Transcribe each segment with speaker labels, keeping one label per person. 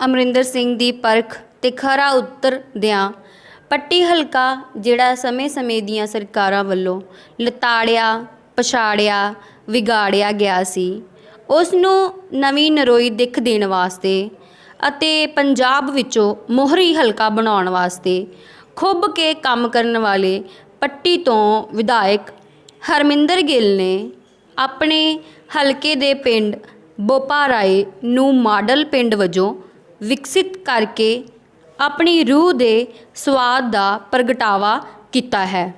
Speaker 1: ਅਮਰਿੰਦਰ ਸਿੰਘ ਦੀ ਪਰਖ ਤੇ ਖਰਾ ਉੱਤਰ ਦਿਆਂ, ਪੱਟੀ ਹਲਕਾ ਜਿਹੜਾ ਸਮੇਂ-ਸਮੇਂ ਦੀਆਂ ਸਰਕਾਰਾਂ ਵੱਲੋਂ ਲਤਾੜਿਆ, ਪਛਾੜਿਆ, ਵਿਗਾੜਿਆ ਗਿਆ ਸੀ ਉਸ ਨੂੰ ਨਵੀਂ ਨਰੋਈ ਦਿੱਖ ਦੇਣ ਵਾਸਤੇ ਅਤੇ ਪੰਜਾਬ ਵਿੱਚੋਂ ਮੋਹਰੀ ਹਲਕਾ ਬਣਾਉਣ ਵਾਸਤੇ ਖੁੱਬ ਕੇ ਕੰਮ ਕਰਨ ਵਾਲੇ ਪੱਟੀ ਤੋਂ ਵਿਧਾਇਕ ਹਰਮਿੰਦਰ ਗਿੱਲ ਨੇ ਆਪਣੇ ਹਲਕੇ ਦੇ ਪਿੰਡ ਬੋਪਾਰਾਏ ਨੂੰ ਮਾਡਲ ਪਿੰਡ ਵਜੋਂ ਵਿਕਸਿਤ ਕਰਕੇ ਆਪਣੀ ਰੂਹ ਦੇ ਸਵਾਦ ਦਾ ਪ੍ਰਗਟਾਵਾ ਕੀਤਾ ਹੈ।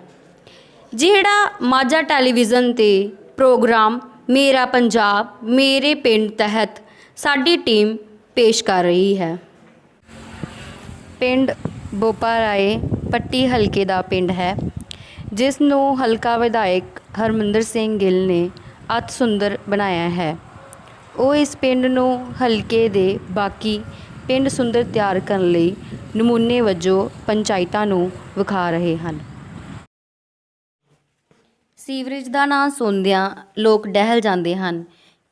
Speaker 1: ਜਿਹੜਾ ਮਾਝਾ ਟੈਲੀਵਿਜ਼ਨ ਤੇ ਪ੍ਰੋਗਰਾਮ ਮੇਰਾ ਪੰਜਾਬ, ਮੇਰੇ ਪਿੰਡ ਤਹਿਤ ਸਾਡੀ ਟੀਮ ਪੇਸ਼ ਕਰ ਰਹੀ ਹੈ। ਪਿੰਡ ਬੋਪਾਰਾਏ ਪੱਟੀ ਹਲਕੇ ਦਾ ਪਿੰਡ ਹੈ, ਜਿਸ ਨੂੰ ਹਲਕਾ ਵਿਧਾਇਕ ਹਰਮਿੰਦਰ ਸਿੰਘ ਗਿੱਲ ਨੇ ਅਤ ਸੁੰਦਰ ਬਣਾਇਆ ਹੈ। ਉਹ ਇਸ ਪਿੰਡ ਨੂੰ ਹਲਕੇ ਦੇ ਬਾਕੀ ਪਿੰਡ ਸੁੰਦਰ ਤਿਆਰ ਕਰਨ ਲਈ ਨਮੂਨੇ ਵਜੋਂ ਪੰਚਾਇਤਾਂ ਨੂੰ ਵਿਖਾ ਰਹੇ ਹਨ। ਸੀਵਰੇਜ ਦਾ ਨਾਂ ਸੁਣਦਿਆਂ ਲੋਕ ਡਹਿਲ ਜਾਂਦੇ ਹਨ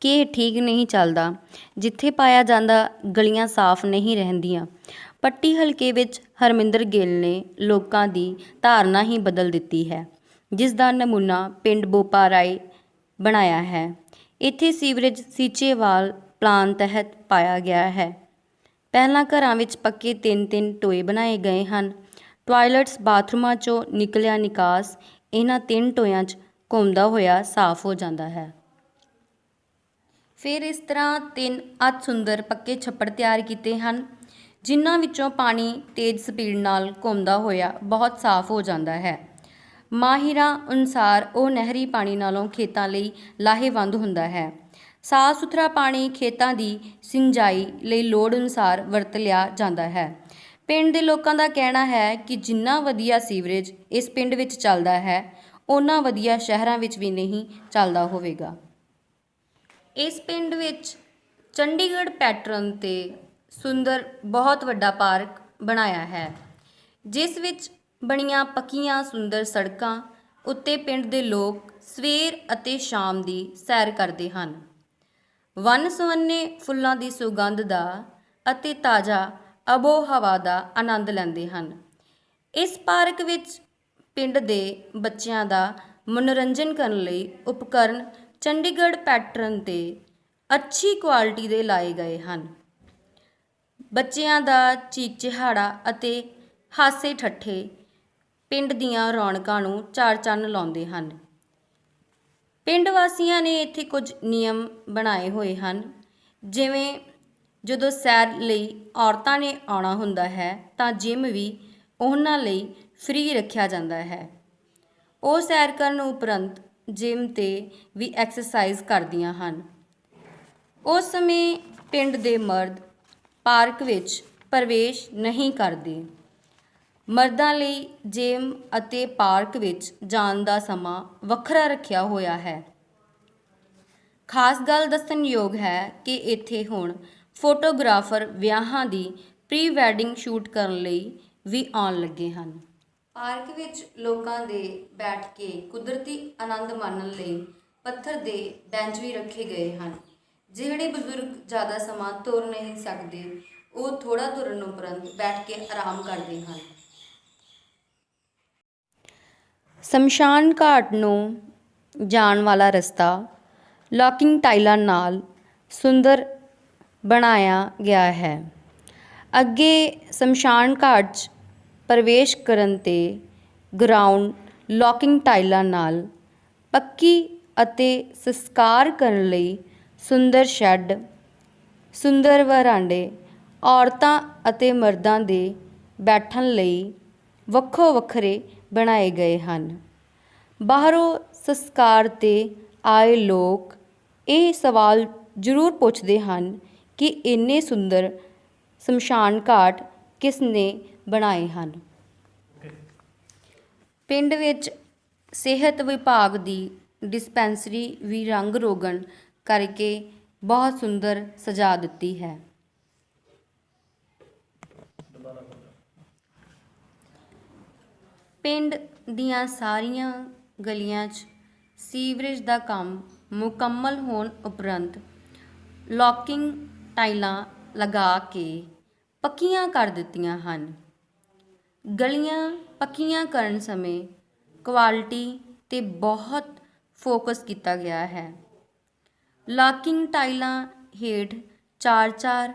Speaker 1: ਕਿ ਇਹ ਠੀਕ ਨਹੀਂ ਚੱਲਦਾ, ਜਿੱਥੇ ਪਾਇਆ ਜਾਂਦਾ ਗਲੀਆਂ ਸਾਫ਼ ਨਹੀਂ ਰਹਿੰਦੀਆਂ। ਪੱਟੀ ਹਲਕੇ ਵਿੱਚ ਹਰਮਿੰਦਰ ਗਿੱਲ ਨੇ ਲੋਕਾਂ ਦੀ ਧਾਰਨਾ ਹੀ ਬਦਲ ਦਿੱਤੀ ਹੈ, ਜਿਸ ਦਾ ਨਮੂਨਾ ਪਿੰਡ ਬੋਪਾਰਾਏ ਬਣਾਇਆ ਹੈ। ਇੱਥੇ ਸੀਵਰੇਜ ਸੀਚੇਵਾਲ ਪਲਾਨ ਤਹਿਤ ਪਾਇਆ ਗਿਆ ਹੈ। ਪਹਿਲਾਂ ਘਰਾਂ ਵਿੱਚ ਪੱਕੇ ਤਿੰਨ ਤਿੰਨ ਟੋਏ ਬਣਾਏ ਗਏ ਹਨ। ਟਾਇਲਟਸ ਬਾਥਰੂਮਾਂ 'ਚੋਂ ਨਿਕਲਿਆ ਨਿਕਾਸ, ਇਹਨਾਂ ਤਿੰਨ ਟੋਇਆਂ 'ਚ ਘੁੰਮਦਾ ਹੋਇਆ ਸਾਫ਼ ਹੋ ਜਾਂਦਾ ਹੈ। ਫਿਰ ਇਸ ਤਰ੍ਹਾਂ ਤਿੰਨ ਅਤ ਸੁੰਦਰ ਪੱਕੇ ਛੱਪੜ ਤਿਆਰ ਕੀਤੇ ਹਨ, ਜਿਨ੍ਹਾਂ ਵਿੱਚੋਂ ਪਾਣੀ ਤੇਜ਼ ਸਪੀਡ ਨਾਲ ਘੁੰਮਦਾ ਹੋਇਆ ਬਹੁਤ ਸਾਫ਼ ਹੋ ਜਾਂਦਾ ਹੈ। ਮਾਹਿਰਾਂ ਅਨੁਸਾਰ ਉਹ ਨਹਿਰੀ ਪਾਣੀ ਨਾਲੋਂ ਖੇਤਾਂ ਲਈ ਲਾਹੇਵੰਦ ਹੁੰਦਾ ਹੈ। ਸਾਫ਼ ਸੁਥਰਾ ਪਾਣੀ ਖੇਤਾਂ ਦੀ ਸਿੰਜਾਈ ਲਈ ਲੋੜ ਅਨੁਸਾਰ ਵਰਤ ਲਿਆ ਜਾਂਦਾ ਹੈ। ਪਿੰਡ ਦੇ ਲੋਕਾਂ ਦਾ ਕਹਿਣਾ ਹੈ ਕਿ ਜਿੰਨਾ ਵਧੀਆ ਸੀਵਰੇਜ ਇਸ ਪਿੰਡ ਵਿੱਚ ਚੱਲਦਾ ਹੈ, ਓਨਾ ਵਧੀਆ ਸ਼ਹਿਰਾਂ ਵਿੱਚ ਵੀ ਨਹੀਂ ਚੱਲਦਾ ਹੋਵੇਗਾ। ਇਸ ਪਿੰਡ ਵਿੱਚ ਚੰਡੀਗੜ੍ਹ ਪੈਟਰਨ ਤੇ ਸੁੰਦਰ ਬਹੁਤ ਵੱਡਾ ਪਾਰਕ ਬਣਾਇਆ ਹੈ, ਜਿਸ ਵਿੱਚ ਬਣੀਆਂ ਪੱਕੀਆਂ ਸੁੰਦਰ ਸੜਕਾਂ ਉੱਤੇ ਪਿੰਡ ਦੇ ਲੋਕ ਸਵੇਰ ਅਤੇ ਸ਼ਾਮ ਦੀ ਸੈਰ ਕਰਦੇ ਹਨ। ਵੰਨ ਸੁਵੰਨੇ ਫੁੱਲਾਂ ਦੀ ਸੁਗੰਧ ਦਾ ਅਤੇ ਤਾਜ਼ਾ ਅਬੋ ਹਵਾ ਦਾ ਆਨੰਦ ਲੈਂਦੇ ਹਨ। ਇਸ ਪਾਰਕ ਵਿੱਚ ਪਿੰਡ ਦੇ ਬੱਚਿਆਂ ਦਾ ਮਨੋਰੰਜਨ ਕਰਨ ਲਈ ਉਪਕਰਨ ਚੰਡੀਗੜ੍ਹ ਪੈਟਰਨ ਤੇ ਅੱਛੀ ਕੁਆਲਿਟੀ ਦੇ ਲਾਏ ਗਏ ਹਨ। ਬੱਚਿਆਂ ਦਾ ਚੀਕ ਚਿਹਾੜਾ ਅਤੇ ਹਾਸੇ ਠੱਠੇ ਪਿੰਡ ਦੀਆਂ ਰੌਣਕਾਂ ਨੂੰ ਚਾਰ ਚੰਨ ਲਾਉਂਦੇ ਹਨ। ਪਿੰਡ ਵਾਸੀਆਂ ਨੇ ਇੱਥੇ ਕੁਝ ਨਿਯਮ ਬਣਾਏ ਹੋਏ ਹਨ। ਜਿਵੇਂ ਜਦੋਂ ਸੈਰ ਲਈ ਔਰਤਾਂ ਨੇ ਆਉਣਾ ਹੁੰਦਾ ਹੈ, ਤਾਂ ਜਿਮ ਵੀ ਉਹਨਾਂ ਲਈ ਫ੍ਰੀ ਰੱਖਿਆ ਜਾਂਦਾ ਹੈ। ਉਹ ਸੈਰ ਕਰਨ ਉਪਰੰਤ ਜਿਮ ਤੇ ਵੀ ਐਕਸਰਸਾਈਜ਼ ਕਰਦੀਆਂ ਹਨ। ਉਸ ਸਮੇਂ ਪਿੰਡ ਦੇ ਮਰਦ ਪਾਰਕ ਵਿੱਚ ਪ੍ਰਵੇਸ਼ ਨਹੀਂ ਕਰਦੇ। ਮਰਦਾਂ ਲਈ ਜਿਮ ਅਤੇ ਪਾਰਕ ਵਿੱਚ ਜਾਣ ਦਾ ਸਮਾਂ ਵੱਖਰਾ ਰੱਖਿਆ ਹੋਇਆ ਹੈ। ਖਾਸ ਗੱਲ ਦੱਸਣਯੋਗ ਹੈ ਕਿ ਇੱਥੇ ਹੁਣ ਫੋਟੋਗ੍ਰਾਫਰ ਵਿਆਹਾਂ ਦੀ ਪ੍ਰੀ ਵੈਡਿੰਗ ਸ਼ੂਟ ਕਰਨ ਲਈ ਵੀ ਆਉਣ ਲੱਗੇ ਹਨ। ਪਾਰਕ ਵਿੱਚ ਲੋਕਾਂ ਦੇ ਬੈਠ ਕੇ ਕੁਦਰਤੀ ਆਨੰਦ ਮਾਣਨ ਲਈ ਪੱਥਰ ਦੇ ਬੈਂਚ ਵੀ ਰੱਖੇ ਗਏ ਹਨ। ਜਿਹੜੇ ਬਜ਼ੁਰਗ ਜ਼ਿਆਦਾ ਸਮਾਂ ਤੁਰ ਨਹੀਂ ਸਕਦੇ ਉਹ ਥੋੜਾ ਤੁਰਨ ਉਪਰੰਤ ਬੈਠ ਕੇ ਆਰਾਮ ਕਰਦੇ ਹਨ। ਸ਼ਮਸ਼ਾਨ ਘਾਟ ਨੂੰ ਜਾਣ ਵਾਲਾ ਰਸਤਾ ਲੌਕਿੰਗ ਟਾਈਲਾਂ ਨਾਲ ਸੁੰਦਰ ਬਣਾਇਆ ਗਿਆ ਹੈ। ਅੱਗੇ ਸ਼ਮਸ਼ਾਨ ਘਾਟ 'ਚ ਪ੍ਰਵੇਸ਼ ਕਰਨ ਤੇ ਗਰਾਊਂਡ ਲੌਕਿੰਗ ਟਾਈਲਾਂ ਨਾਲ ਪੱਕੀ ਅਤੇ ਸੰਸਕਾਰ ਕਰਨ ਲਈ ਸੁੰਦਰ ਸ਼ੈੱਡ, ਸੁੰਦਰ ਵਰਾਂਡੇ, ਔਰਤਾਂ ਅਤੇ ਮਰਦਾਂ ਦੇ ਬੈਠਣ ਲਈ ਵੱਖੋ ਵੱਖਰੇ ਬਣਾਏ ਗਏ ਹਨ। ਬਾਹਰੋਂ ਸੰਸਕਾਰ ਤੇ ਆਏ ਲੋਕ ਇਹ ਸਵਾਲ ਜ਼ਰੂਰ ਪੁੱਛਦੇ ਹਨ ਕਿ ਇੰਨੇ ਸੁੰਦਰ ਸ਼ਮਸ਼ਾਨ ਘਾਟ ਕਿਸ ਨੇ ਬਣਾਏ ਹਨ। ਪਿੰਡ ਵਿੱਚ ਸਿਹਤ ਵਿਭਾਗ ਦੀ ਡਿਸਪੈਂਸਰੀ ਵੀ ਰੰਗ ਰੋਗਨ ਕਰਕੇ ਬਹੁਤ ਸੁੰਦਰ ਸਜਾ ਦਿੱਤੀ ਹੈ। ਪਿੰਡ ਦੀਆਂ ਸਾਰੀਆਂ ਗਲੀਆਂ 'ਚ ਸੀਵਰੇਜ ਦਾ ਕੰਮ ਮੁਕੰਮਲ ਹੋਣ ਉਪਰੰਤ ਲੌਕਿੰਗ ਟਾਈਲਾਂ ਲਗਾ ਕੇ ਪੱਕੀਆਂ ਕਰ ਦਿੱਤੀਆਂ ਹਨ। ਗਲੀਆਂ ਪੱਕੀਆਂ ਕਰਨ ਸਮੇਂ ਕੁਆਲਿਟੀ ਤੇ ਬਹੁਤ ਫੋਕਸ ਕੀਤਾ ਗਿਆ ਹੈ। ਲਾਕਿੰਗ ਟਾਈਲਾਂ ਹੇਠ 4-4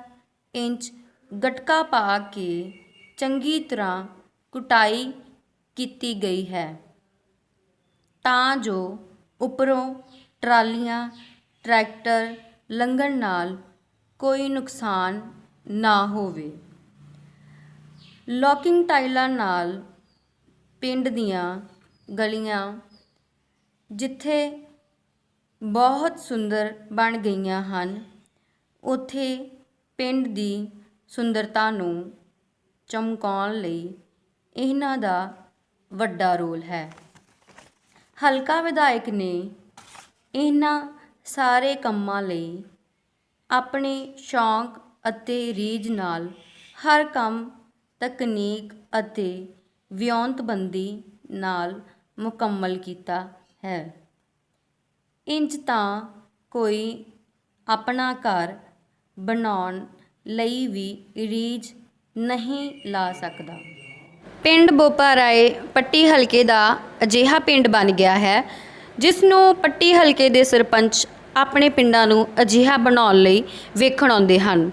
Speaker 1: ਇੰਚ ਗਟਕਾ ਪਾ ਕੇ ਚੰਗੀ ਤਰ੍ਹਾਂ ਕੁਟਾਈ ਕੀਤੀ ਗਈ ਹੈ। ਤਾਂ ਜੋ ਉੱਪਰੋਂ ਟਰਾਲੀਆਂ, ਟਰੈਕਟਰ ਲੰਘਣ ਨਾਲ ਕੋਈ ਨੁਕਸਾਨ ਨਾ ਹੋਵੇ। ਲੌਕਿੰਗ ਟਾਈਲਾਂ ਨਾਲ ਪਿੰਡ ਦੀਆਂ ਗਲੀਆਂ, ਜਿੱਥੇ ਬਹੁਤ ਸੁੰਦਰ ਬਣ ਗਈਆਂ ਹਨ, ਉੱਥੇ ਪਿੰਡ ਦੀ ਸੁੰਦਰਤਾ ਨੂੰ ਚਮਕਾਉਣ ਲਈ ਇਹਨਾਂ ਦਾ ਵੱਡਾ ਰੋਲ ਹੈ। ਹਲਕਾ ਵਿਧਾਇਕ ਨੇ ਇਹਨਾਂ ਸਾਰੇ ਕੰਮਾਂ ਲਈ ਆਪਣੇ ਸ਼ੌਂਕ ਅਤੇ ਰੀਝ ਨਾਲ ਹਰ ਕੰਮ, ਤਕਨੀਕ ਅਤੇ ਵਿਉਂਤਬੰਦੀ ਨਾਲ ਮੁਕੰਮਲ ਕੀਤਾ ਹੈ। ਇੰਜ ਤਾਂ ਕੋਈ ਆਪਣਾ ਘਰ ਬਣਾਉਣ ਲਈ ਵੀ ਰੀਝ ਨਹੀਂ ਲਾ ਸਕਦਾ। ਪਿੰਡ ਬੋਪਾਰਾਏ ਪੱਟੀ ਹਲਕੇ ਦਾ ਅਜਿਹਾ ਪਿੰਡ ਬਣ ਗਿਆ ਹੈ। ਜਿਸ ਨੂੰ ਪੱਟੀ ਹਲਕੇ ਦੇ ਸਰਪੰਚ ਆਪਣੇ ਪਿੰਡਾਂ ਨੂੰ ਅਜਿਹਾ ਬਣਾਉਣ ਲਈ ਵੇਖਣ ਆਉਂਦੇ ਹਨ।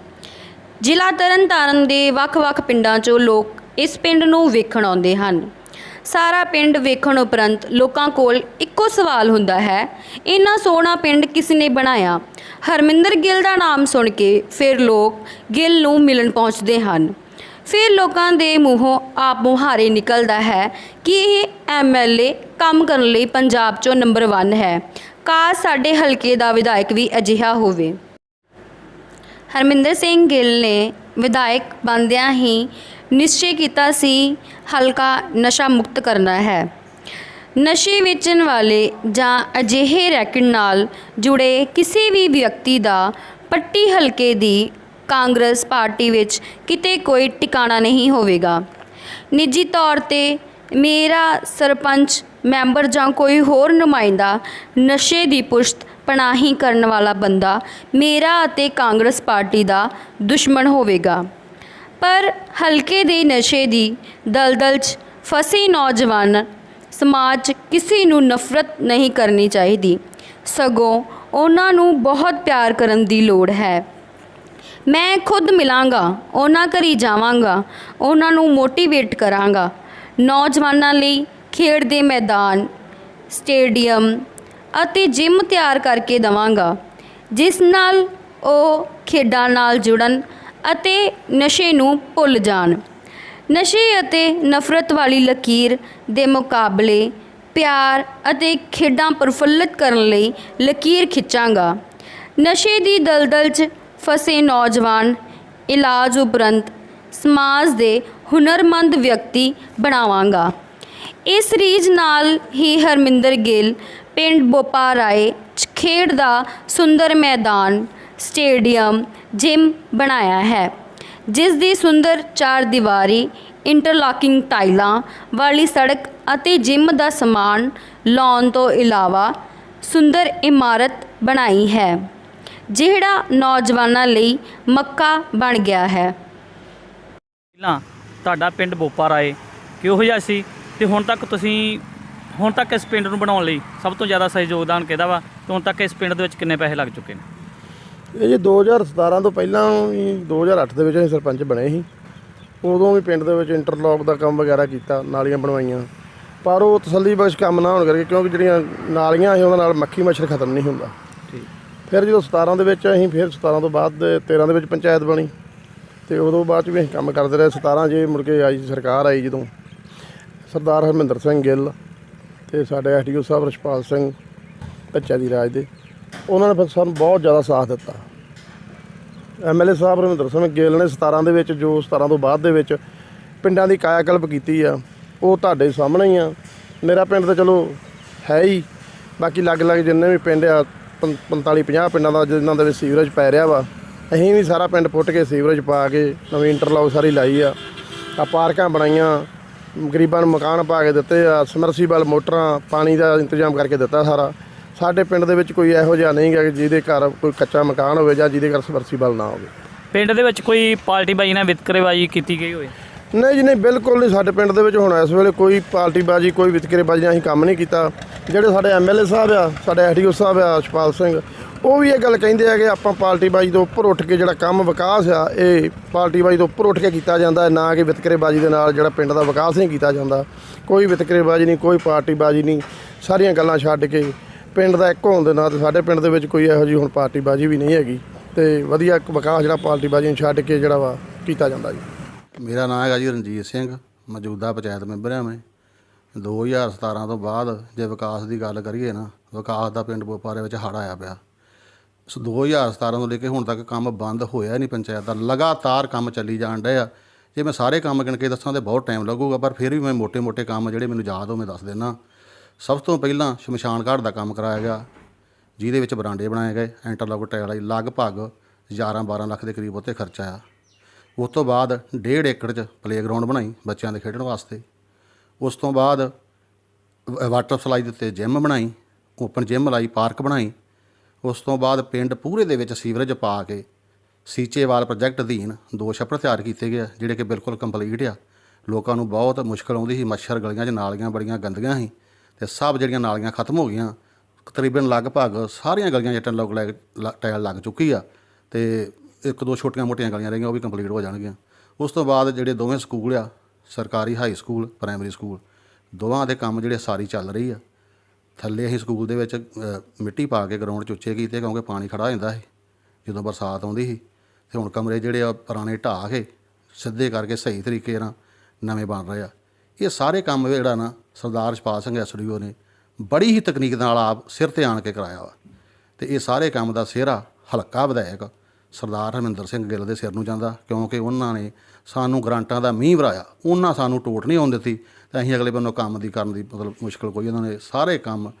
Speaker 1: ਜ਼ਿਲ੍ਹਾ ਤਰਨਤਾਰਨ ਦੇ ਵੱਖ-ਵੱਖ ਪਿੰਡਾਂ 'ਚੋਂ ਲੋਕ ਇਸ ਪਿੰਡ ਨੂੰ ਵੇਖਣ ਆਉਂਦੇ ਹਨ। ਸਾਰਾ ਪਿੰਡ ਵੇਖਣ ਉਪਰੰਤ ਲੋਕਾਂ ਕੋਲ ਇੱਕੋ ਸਵਾਲ ਹੁੰਦਾ ਹੈ, ਇੰਨਾ ਸੋਹਣਾ ਪਿੰਡ ਕਿਸ ਨੇ ਬਣਾਇਆ? ਹਰਮਿੰਦਰ ਗਿੱਲ ਦਾ ਨਾਮ ਸੁਣ ਕੇ ਫਿਰ ਲੋਕ ਗਿੱਲ ਨੂੰ ਮਿਲਣ ਪਹੁੰਚਦੇ ਹਨ। ਫਿਰ ਲੋਕਾਂ ਦੇ ਮੂੰਹੋਂ ਆਪ ਮੁਹਾਰੇ ਨਿਕਲਦਾ ਹੈ ਕਿ ਇਹ ਐਮਐਲਏ ਕੰਮ ਕਰਨ ਲਈ ਪੰਜਾਬ 'ਚੋਂ ਨੰਬਰ 1 ਹੈ। ਕਾਸ਼ ਸਾਡੇ ਹਲਕੇ ਦਾ ਵਿਧਾਇਕ ਵੀ ਅਜਿਹਾ ਹੋਵੇ। ਹਰਮਿੰਦਰ ਸਿੰਘ ਗਿੱਲ ਨੇ ਵਿਧਾਇਕ ਬਣਦਿਆਂ ਹੀ ਨਿਸ਼ਚੈ ਕੀਤਾ ਸੀ ਹਲਕਾ ਨਸ਼ਾ ਮੁਕਤ ਕਰਨਾ ਹੈ। ਨਸ਼ੇ ਵੇਚਣ ਵਾਲੇ ਜਾਂ ਅਜਿਹੇ ਰੈਕਟ ਨਾਲ ਜੁੜੇ ਕਿਸੇ ਵੀ ਵਿਅਕਤੀ ਦਾ ਪੱਟੀ ਹਲਕੇ ਦੀ ਕਾਂਗਰਸ ਪਾਰਟੀ ਵਿੱਚ ਕਿਤੇ ਕੋਈ ਟਿਕਾਣਾ ਨਹੀਂ ਹੋਵੇਗਾ। ਨਿੱਜੀ ਤੌਰ ਤੇ ਮੇਰਾ ਸਰਪੰਚ, ਮੈਂਬਰ ਜਾਂ ਕੋਈ ਹੋਰ ਨੁਮਾਇੰਦਾ ਨਸ਼ੇ ਦੀ ਪੁਸ਼ਤ ਪਨਾਹੀ ਕਰਨ ਵਾਲਾ ਬੰਦਾ ਮੇਰਾ ਅਤੇ ਕਾਂਗਰਸ ਪਾਰਟੀ ਦਾ ਦੁਸ਼ਮਣ ਹੋਵੇਗਾ। ਪਰ ਹਲਕੇ ਦੇ ਨਸ਼ੇ ਦੀ ਦਲਦਲ 'ਚ ਫਸੇ ਨੌਜਵਾਨ ਸਮਾਜ 'ਚ ਕਿਸੇ ਨੂੰ ਨਫ਼ਰਤ ਨਹੀਂ ਕਰਨੀ ਚਾਹੀਦੀ। ਸਗੋਂ ਉਹਨਾਂ ਨੂੰ ਬਹੁਤ ਪਿਆਰ ਕਰਨ ਦੀ ਲੋੜ ਹੈ। ਮੈਂ ਖੁਦ ਮਿਲਾਂਗਾ, ਉਹਨਾਂ ਘਰੀ ਜਾਵਾਂਗਾ, ਉਹਨਾਂ ਨੂੰ ਮੋਟੀਵੇਟ ਕਰਾਂਗਾ। ਨੌਜਵਾਨਾਂ ਲਈ ਖੇਡ ਦੇ ਮੈਦਾਨ, ਸਟੇਡੀਅਮ ਅਤੇ ਜਿਮ ਤਿਆਰ ਕਰਕੇ ਦਵਾਂਗਾ, ਜਿਸ ਨਾਲ ਉਹ ਖੇਡਾਂ ਨਾਲ ਜੁੜਨ ਅਤੇ ਨਸ਼ੇ ਨੂੰ ਭੁੱਲ ਜਾਣ। ਨਸ਼ੇ ਅਤੇ ਨਫ਼ਰਤ ਵਾਲੀ ਲਕੀਰ ਦੇ ਮੁਕਾਬਲੇ ਪਿਆਰ ਅਤੇ ਖੇਡਾਂ ਪ੍ਰਫੁੱਲਤ ਕਰਨ ਲਈ ਲਕੀਰ ਖਿੱਚਾਂਗਾ। ਨਸ਼ੇ ਦੀ ਦਲਦਲ 'ਚ ਫਸੇ ਨੌਜਵਾਨ ਇਲਾਜ ਉਪਰੰਤ ਸਮਾਜ ਦੇ ਹੁਨਰਮੰਦ ਵਿਅਕਤੀ ਬਣਾਵਾਂਗਾ। ਇਸ ਰੀਝ ਨਾਲ ਹੀ ਹਰਮਿੰਦਰ ਗਿੱਲ ਪਿੰਡ ਬੋਪਾਰਾਏ 'ਚ ਖੇਡ ਦਾ ਸੁੰਦਰ ਮੈਦਾਨ, ਸਟੇਡੀਅਮ, ਜਿਮ ਬਣਾਇਆ ਹੈ, ਜਿਸ ਦੀ ਸੁੰਦਰ ਚਾਰ ਦੀਵਾਰੀ, ਇੰਟਰਲਾਕਿੰਗ ਟਾਈਲਾਂ ਵਾਲੀ ਸੜਕ ਅਤੇ ਜਿਮ ਦਾ ਸਮਾਨ ਲਾਉਣ ਤੋਂ ਇਲਾਵਾ ਸੁੰਦਰ ਇਮਾਰਤ ਬਣਾਈ ਹੈ। ਜਿਹੜਾ ਨੌਜਵਾਨਾਂ ਲਈ ਮੱਕਾ ਬਣ ਗਿਆ ਹੈ।
Speaker 2: ਪਹਿਲਾਂ ਤੁਹਾਡਾ ਪਿੰਡ ਬੋਪਾ ਰਾਏ ਕਿਹੋ ਜਿਹਾ ਸੀ ਤੇ ਹੁਣ ਤੱਕ ਤੁਸੀਂ ਹੁਣ ਤੱਕ ਇਸ ਪਿੰਡ ਨੂੰ ਬਣਾਉਣ ਲਈ ਸਭ ਤੋਂ ਜ਼ਿਆਦਾ ਸਹੀ ਯੋਗਦਾਨ ਕਿਹਦਾ ਵਾ ਤੇ ਹੁਣ ਤੱਕ ਇਸ ਪਿੰਡ ਦੇ ਵਿੱਚ ਕਿੰਨੇ ਪੈਸੇ ਲੱਗ ਚੁੱਕੇ ਨੇ?
Speaker 3: ਇਹ ਜੀ 2017 ਤੋਂ ਪਹਿਲਾਂ ਵੀ 2008 ਦੇ ਵਿੱਚ ਅਸੀਂ ਸਰਪੰਚ ਬਣੇ ਸੀ। ਉਦੋਂ ਵੀ ਪਿੰਡ ਦੇ ਵਿੱਚ ਇੰਟਰਲੌਕ ਦਾ ਕੰਮ ਵਗੈਰਾ ਕੀਤਾ ਨਾਲੀਆਂ ਬਣਵਾਈਆਂ। ਪਰ ਉਹ ਤਸੱਲੀ ਬਖਸ਼ ਕੰਮ ਨਾ ਹੋਣ ਕਰਕੇ ਕਿਉਂਕਿ ਜਿਹੜੀਆਂ ਨਾਲੀਆਂ ਸੀ ਉਹਨਾਂ ਨਾਲ ਮੱਖੀ ਮੱਛਰ ਖਤਮ ਨਹੀਂ ਹੁੰਦਾ। ਫਿਰ ਜਦੋਂ 17 ਦੇ ਵਿੱਚ ਅਸੀਂ ਫਿਰ 17 ਤੋਂ ਬਾਅਦ 13 ਦੇ ਵਿੱਚ ਪੰਚਾਇਤ ਬਣੀ ਤੇ ਉਦੋਂ ਬਾਅਦ ਚ ਵੀ ਅਸੀਂ ਕੰਮ ਕਰਦੇ ਰਹੇ। 17 ਜੇ ਮੁੜ ਕੇ ਆਈ ਸਰਕਾਰ ਆਈ ਜਦੋਂ। ਸਰਦਾਰ ਹਰਮਿੰਦਰ ਸਿੰਘ ਗਿੱਲ ਤੇ ਸਾਡੇ ਐਸਡੀਓ ਸਾਹਿਬ ਰਛਪਾਲ ਸਿੰਘ ਪੰਚਾਇਤੀ ਰਾਜ ਦੇ। ਉਹਨਾਂ ਨੇ ਫਿਰ ਸਾਨੂੰ ਬਹੁਤ ਜ਼ਿਆਦਾ ਸਾਥ ਦਿੱਤਾ। ਐਮਐਲਏ ਸਾਹਿਬ ਰਮਿੰਦਰ ਸਿੰਘ ਗਿੱਲ ਨੇ 17 ਦੇ ਵਿੱਚ ਜੋ 17 ਤੋਂ ਬਾਅਦ ਦੇ ਵਿੱਚ ਪਿੰਡਾਂ ਦੀ ਕਾਇਆਕਲਪ ਕੀਤੀ ਆ, ਉਹ ਤੁਹਾਡੇ ਸਾਹਮਣੇ ਹੀ ਆ। ਮੇਰਾ ਪਿੰਡ ਤਾਂ ਚਲੋ ਹੈ ਹੀ। ਬਾਕੀ ਲੱਗ-ਲੱਗ ਜਿੰਨੇ ਵੀ ਪਿੰਡ ਆ 45 50 ਪਿੰਡਾਂ ਦਾ ਜਿਨ੍ਹਾਂ ਦੇ ਵਿੱਚ ਸੀਵਰੇਜ ਪੈ ਰਿਹਾ ਵਾ, ਅਸੀਂ ਵੀ ਸਾਰਾ ਪਿੰਡ ਫੁੱਟ ਕੇ ਸੀਵਰੇਜ ਪਾ ਕੇ ਨਵੀਂ ਇੰਟਰਲੌਕ ਸਾਰੀ ਲਾਈ ਆ। ਆ ਪਾਰਕਾਂ ਬਣਾਈਆਂ, ਗਰੀਬਾਂ ਨੂੰ ਮਕਾਨ ਪਾ ਕੇ ਦਿੱਤੇ ਆ ਸਮਰਸੀਬਲ ਮੋਟਰਾਂ, ਪਾਣੀ ਦਾ ਇੰਤਜ਼ਾਮ ਕਰਕੇ ਦਿੱਤਾ ਸਾਰਾ। ਸਾਡੇ ਪਿੰਡ ਦੇ ਵਿੱਚ ਕੋਈ ਇਹੋ ਜਿਹਾ ਨਹੀਂ ਗਾ ਕਿ ਜਿਹਦੇ ਘਰ ਕੋਈ ਕੱਚਾ ਮਕਾਨ ਹੋਵੇ ਜਾਂ ਜਿਹਦੇ ਘਰ ਸਮਰਸੀਬਲ ਨਾ ਹੋਵੇ।
Speaker 2: ਪਿੰਡ ਦੇ ਵਿੱਚ ਕੋਈ ਪਾਰਟੀ ਬਾਜੀ ਨਾਲ ਵਿਤਕਰੇਬਾਜੀ ਕੀਤੀ ਗਈ ਹੋਵੇ?
Speaker 3: ਨਹੀਂ ਜੀ, ਨਹੀਂ, ਬਿਲਕੁਲ ਨਹੀਂ। ਸਾਡੇ ਪਿੰਡ ਦੇ ਵਿੱਚ ਹੁਣ ਇਸ ਵੇਲੇ ਕੋਈ ਪਾਰਟੀਬਾਜ਼ੀ, ਕੋਈ ਵਿਤਕਰੇਬਾਜ਼ੀ ਨਾਲ ਅਸੀਂ ਕੰਮ ਨਹੀਂ ਕੀਤਾ। ਜਿਹੜੇ ਸਾਡੇ ਐਮਐਲਏ ਸਾਹਿਬ ਆ, ਸਾਡੇ ਐਡੀਓ ਸਾਹਿਬ ਆ ਸ਼ਪਾਲ ਸਿੰਘ, ਉਹ ਵੀ ਇਹ ਗੱਲ ਕਹਿੰਦੇ ਆ ਕਿ ਆਪਾਂ ਪਾਰਟੀਬਾਜ਼ੀ ਤੋਂ ਉੱਪਰ ਉੱਠ ਕੇ ਜਿਹੜਾ ਕੰਮ ਵਿਕਾਸ ਆ, ਇਹ ਪਾਰਟੀਬਾਜ਼ੀ ਤੋਂ ਉੱਪਰ ਉੱਠ ਕੇ ਕੀਤਾ ਜਾਂਦਾ ਹੈ, ਨਾ ਕਿ ਵਿਤਕਰੇਬਾਜ਼ੀ ਦੇ ਨਾਲ ਜਿਹੜਾ ਪਿੰਡ ਦਾ ਵਿਕਾਸ ਨਹੀਂ ਕੀਤਾ ਜਾਂਦਾ। ਕੋਈ ਵਿਤਕਰੇਬਾਜ਼ੀ ਨਹੀਂ, ਕੋਈ ਪਾਰਟੀਬਾਜ਼ੀ ਨਹੀਂ, ਸਾਰੀਆਂ ਗੱਲਾਂ ਛੱਡ ਕੇ ਪਿੰਡ ਦਾ ਇੱਕ ਹੋਣ ਦੇ ਨਾਲ ਤੇ ਸਾਡੇ ਪਿੰਡ ਦੇ ਵਿੱਚ ਕੋਈ ਇਹੋ ਜਿਹੀ ਹੁਣ ਪਾਰਟੀਬਾਜ਼ੀ ਵੀ ਨਹੀਂ ਹੈਗੀ। ਤੇ ਵਧੀਆ ਵਿਕਾਸ ਜਿਹੜਾ ਪਾਰਟੀਬਾਜ਼ੀ ਨੂੰ ਛੱਡ ਕੇ ਜਿਹੜਾ ਵਾ ਕੀਤਾ ਜਾਂਦਾ ਜੀ।
Speaker 4: ਮੇਰਾ ਨਾਮ ਹੈਗਾ ਜੀ ਰਣਜੀਤ ਸਿੰਘ, ਮੌਜੂਦਾ ਪੰਚਾਇਤ ਮੈਂਬਰ ਹਾਂ ਮੈਂ। 2017 ਤੋਂ ਬਾਅਦ ਜੇ ਵਿਕਾਸ ਦੀ ਗੱਲ ਕਰੀਏ ਨਾ, ਵਿਕਾਸ ਦਾ ਪਿੰਡ ਬੋਪਾਰੇ ਵਿੱਚ ਹੜ ਆਇਆ ਪਿਆ। ਸੋ 2017 ਤੋਂ ਲੈ ਕੇ ਹੁਣ ਤੱਕ ਕੰਮ ਬੰਦ ਹੋਇਆ ਨਹੀਂ ਪੰਚਾਇਤ ਦਾ, ਲਗਾਤਾਰ ਕੰਮ ਚੱਲੀ ਜਾਣ ਡਿਆ। ਜੇ ਮੈਂ ਸਾਰੇ ਕੰਮ ਗਿਣ ਕੇ ਦੱਸਾਂ ਤਾਂ ਬਹੁਤ ਟਾਈਮ ਲੱਗੂਗਾ, ਪਰ ਫਿਰ ਵੀ ਮੈਂ ਮੋٹے-ਮੋٹے ਕੰਮ ਜਿਹੜੇ ਮੈਨੂੰ ਯਾਦ ਹੋ ਮੈਂ ਦੱਸ ਦੇਣਾ ਸਭ ਤੋਂ ਪਹਿਲਾਂ ਸ਼ਮਸ਼ਾਨ ਘਾਟ ਦਾ ਕੰਮ ਕਰਾਇਆ ਗਿਆ, ਜਿਹਦੇ ਵਿੱਚ ਬਰਾਂਡੇ ਬਣਾਏ ਗਏ ਇੰਟਰਲੌਕ ਟਾਇਲ ਲਗਭਗ 11-12 ਲੱਖ ਦੇ ਕਰੀਬ ਉੱਤੇ ਖਰਚਾ ਆ ਉਸ ਤੋਂ ਬਾਅਦ ਡੇਢ ਏਕੜ 'ਚ ਪਲੇਗਰਾਉਂਡ ਬਣਾਈ ਬੱਚਿਆਂ ਦੇ ਖੇਡਣ ਵਾਸਤੇ। ਉਸ ਤੋਂ ਬਾਅਦ ਵਾਟਰ ਸਲਾਈ ਦੇ ਉੱਤੇ ਜਿਮ ਬਣਾਈ ਓਪਨ ਜਿਮ ਲਾਈ ਪਾਰਕ ਬਣਾਈ। ਉਸ ਤੋਂ ਬਾਅਦ ਪਿੰਡ ਪੂਰੇ ਦੇ ਵਿੱਚ ਸੀਵਰੇਜ ਪਾ ਕੇ ਸੀਚੇਵਾਲ ਪ੍ਰੋਜੈਕਟ ਅਧੀਨ ਦੋ ਛੱਪੜ ਤਿਆਰ ਕੀਤੇ ਗਏ ਜਿਹੜੇ ਕਿ ਬਿਲਕੁਲ ਕੰਪਲੀਟ ਆ। ਲੋਕਾਂ ਨੂੰ ਬਹੁਤ ਮੁਸ਼ਕਲ ਆਉਂਦੀ ਸੀ, ਮੱਛਰ ਗਲੀਆਂ 'ਚ ਨਾਲੀਆਂ ਬੜੀਆਂ ਗੰਦੀਆਂ ਸੀ ਤੇ ਸਭ ਜਿਹੜੀਆਂ ਨਾਲੀਆਂ ਖਤਮ ਹੋ ਗਈਆਂ, ਤਕਰੀਬਨ ਲਗਭਗ ਸਾਰੀਆਂ ਗਲੀਆਂ 'ਚ ਟੈਲ ਟਾਇਲ ਲੱਗ ਚੁੱਕੀ ਆ ਤੇ ਇੱਕ ਦੋ ਛੋਟੀਆਂ ਮੋਟੀਆਂ ਗਲੀਆਂ ਰਹੀਆਂ ਉਹ ਵੀ ਕੰਪਲੀਟ ਹੋ ਜਾਣਗੀਆਂ। ਉਸ ਤੋਂ ਬਾਅਦ ਜਿਹੜੇ ਦੋਵੇਂ ਸਕੂਲ ਆ, ਸਰਕਾਰੀ ਹਾਈ ਸਕੂਲ ਪ੍ਰਾਇਮਰੀ ਸਕੂਲ ਦੋਵਾਂ ਦੇ ਕੰਮ ਜਿਹੜੇ ਸਾਰੀ ਚੱਲ ਰਹੀ ਆ। ਥੱਲੇ ਅਸੀਂ ਸਕੂਲ ਦੇ ਵਿੱਚ ਮਿੱਟੀ ਪਾ ਕੇ ਗਰਾਊਂਡ 'ਚ ਉੱਚੇ ਕੀਤੇ ਕਿਉਂਕਿ ਪਾਣੀ ਖੜਾ ਹੋ ਜਾਂਦਾ ਸੀ, ਜਦੋਂ ਬਰਸਾਤ ਆਉਂਦੀ ਸੀ। ਤੇ ਹੁਣ ਕਮਰੇ ਜਿਹੜੇ ਆ, ਪੁਰਾਣੇ ਢਾਹ ਕੇ ਸਿੱਧੇ ਕਰਕੇ ਸਹੀ ਤਰੀਕੇ ਨਾਲ ਨਵੇਂ ਬਣ ਰਹੇ ਆ। ਇਹ ਸਾਰੇ ਕੰਮ ਜਿਹੜਾ ਨਾ ਸਰਦਾਰ ਛਪਾਲ ਸਿੰਘ ਐਸਡੀਓ ਨੇ ਬੜੀ ਹੀ ਤਕਨੀਕ ਨਾਲ ਆਪ ਸਿਰ ਤੇ ਆਣ ਕੇ ਕਰਾਇਆ ਵਾ। ਤੇ ਇਹ ਸਾਰੇ ਕੰਮ ਦਾ ਸਿਹਰਾ ਹਲਕਾ ਵਿਧਾਇਕ ਸਰਦਾਰ ਹਰਮਿੰਦਰ ਸਿੰਘ ਗਿੱਲ ਦੇ ਸਿਰ ਨੂੰ ਜਾਂਦਾ ਕਿਉਂਕਿ ਉਹਨਾਂ ਨੇ ਸਾਨੂੰ ਗਰਾਂਟਾਂ ਦਾ ਮੀਂਹ ਵਰਾਇਆ। ਉਹਨਾਂ ਸਾਨੂੰ ਟੋਟ ਨਹੀਂ ਆਉਣ ਦਿੱਤੀ। ਤੇ ਅਸੀਂ ਅਗਲੇ ਬੰਨੋਂ ਕੰਮ ਦੀ ਕਰਨ ਦੀ ਮਤਲਬ ਮੁਸ਼ਕਲ ਕੋਈ ਉਹਨਾਂ ਨੇ ਸਾਰੇ ਕੰਮ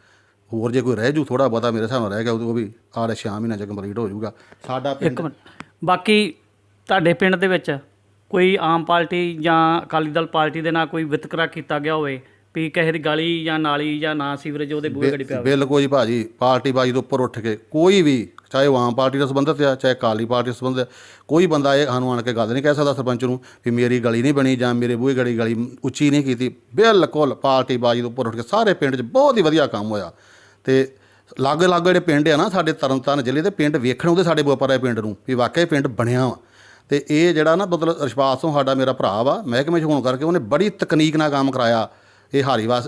Speaker 4: ਹੋਰ ਜੇ ਕੋਈ ਰਹਿ ਜੂ ਥੋੜਾ ਬਹੁਤਾ ਮੇਰੇ ਹਿਸਾਬ ਨਾਲ ਰਹਿ ਗਿਆ ਉਹ ਵੀ ਆਲੇ 6 ਮਹੀਨਿਆਂ ਚ ਕੰਪਲੀਟ ਹੋ ਜਾਊਗਾ। ਸਾਡਾ ਪਿੰਡ
Speaker 2: ਇੱਕ ਮਿੰਟ। ਬਾਕੀ ਤੁਹਾਡੇ ਪਿੰਡ ਦੇ ਵਿੱਚ ਕੋਈ ਆਮ ਪਾਰਟੀ ਜਾਂ ਅਕਾਲੀ ਦਲ ਪਾਰਟੀ ਦੇ ਨਾਲ ਕੋਈ ਵਿਤਕਰਾ ਕੀਤਾ ਗਿਆ ਹੋਵੇ ਵੀ ਕਿਸੇ ਦੀ ਗਲੀ ਜਾਂ ਨਾਲੀ ਜਾਂ ਨਾ ਸੀਵਰੇਜ ਉਹਦੇ ਬੂਹੇ ਗੜੀ ਪਿਆ
Speaker 4: ਬਿਲਕੁਲ ਜੀ ਭਾਜੀ ਪਾਰਟੀ ਬਾਜੀ ਤੋਂ ਉੱਪਰ ਉੱਠ ਕੇ ਕੋਈ ਵੀ ਚਾਹੇ ਉਹ ਆਮ ਪਾਰਟੀ ਨਾਲ ਸੰਬੰਧਿਤ ਆ ਚਾਹੇ ਅਕਾਲੀ ਪਾਰਟੀ ਨਾਲ ਸੰਬੰਧਿਤ ਆ, ਕੋਈ ਬੰਦਾ ਇਹ ਸਾਨੂੰ ਆਣ ਕੇ ਗੱਲ ਨਹੀਂ ਕਹਿ ਸਕਦਾ ਸਰਪੰਚ ਨੂੰ ਵੀ ਮੇਰੀ ਗਲੀ ਨਹੀਂ ਬਣੀ ਜਾਂ ਮੇਰੇ ਬੂਹੇ ਗਲੀ ਗਲੀ ਉੱਚੀ ਨਹੀਂ ਕੀਤੀ। ਬਿਲਕੁਲ ਪਾਰਟੀ ਬਾਜੀ ਤੋਂ ਉੱਪਰ ਉੱਠ ਕੇ ਸਾਰੇ ਪਿੰਡ 'ਚ ਬਹੁਤ ਹੀ ਵਧੀਆ ਕੰਮ ਹੋਇਆ। ਤੇ ਲਾਗੇ ਲਾਗੇ ਜਿਹੜੇ ਪਿੰਡ ਆ ਨਾ ਸਾਡੇ ਤਰਨਤਾਰਨ ਜ਼ਿਲ੍ਹੇ ਦੇ ਪਿੰਡ ਵੇਖਣ ਆਉਂਦੇ ਸਾਡੇ ਬੋਪਰਾ ਪਿੰਡ ਨੂੰ ਵੀ ਵਾਕਿਆ ਪਿੰਡ ਬਣਿਆ ਵਾ। ਤੇ ਇਹ ਜਿਹੜਾ ਨਾ ਮਤਲਬ ਰਿਸ਼ਪਾਲ ਤੋਂ ਸਾਡਾ ਮੇਰਾ ਭਰਾ ਵਾ ਮਹਿਕਮੇ 'ਚ ਹੋਣ ਕਰਕੇ ਉਹਨੇ ਬੜੀ ਤਕਨੀਕ ਨਾਲ ਕੰਮ ਕਰਾਇਆ। ਇਹ ਹਾਰੀ ਵਾਸ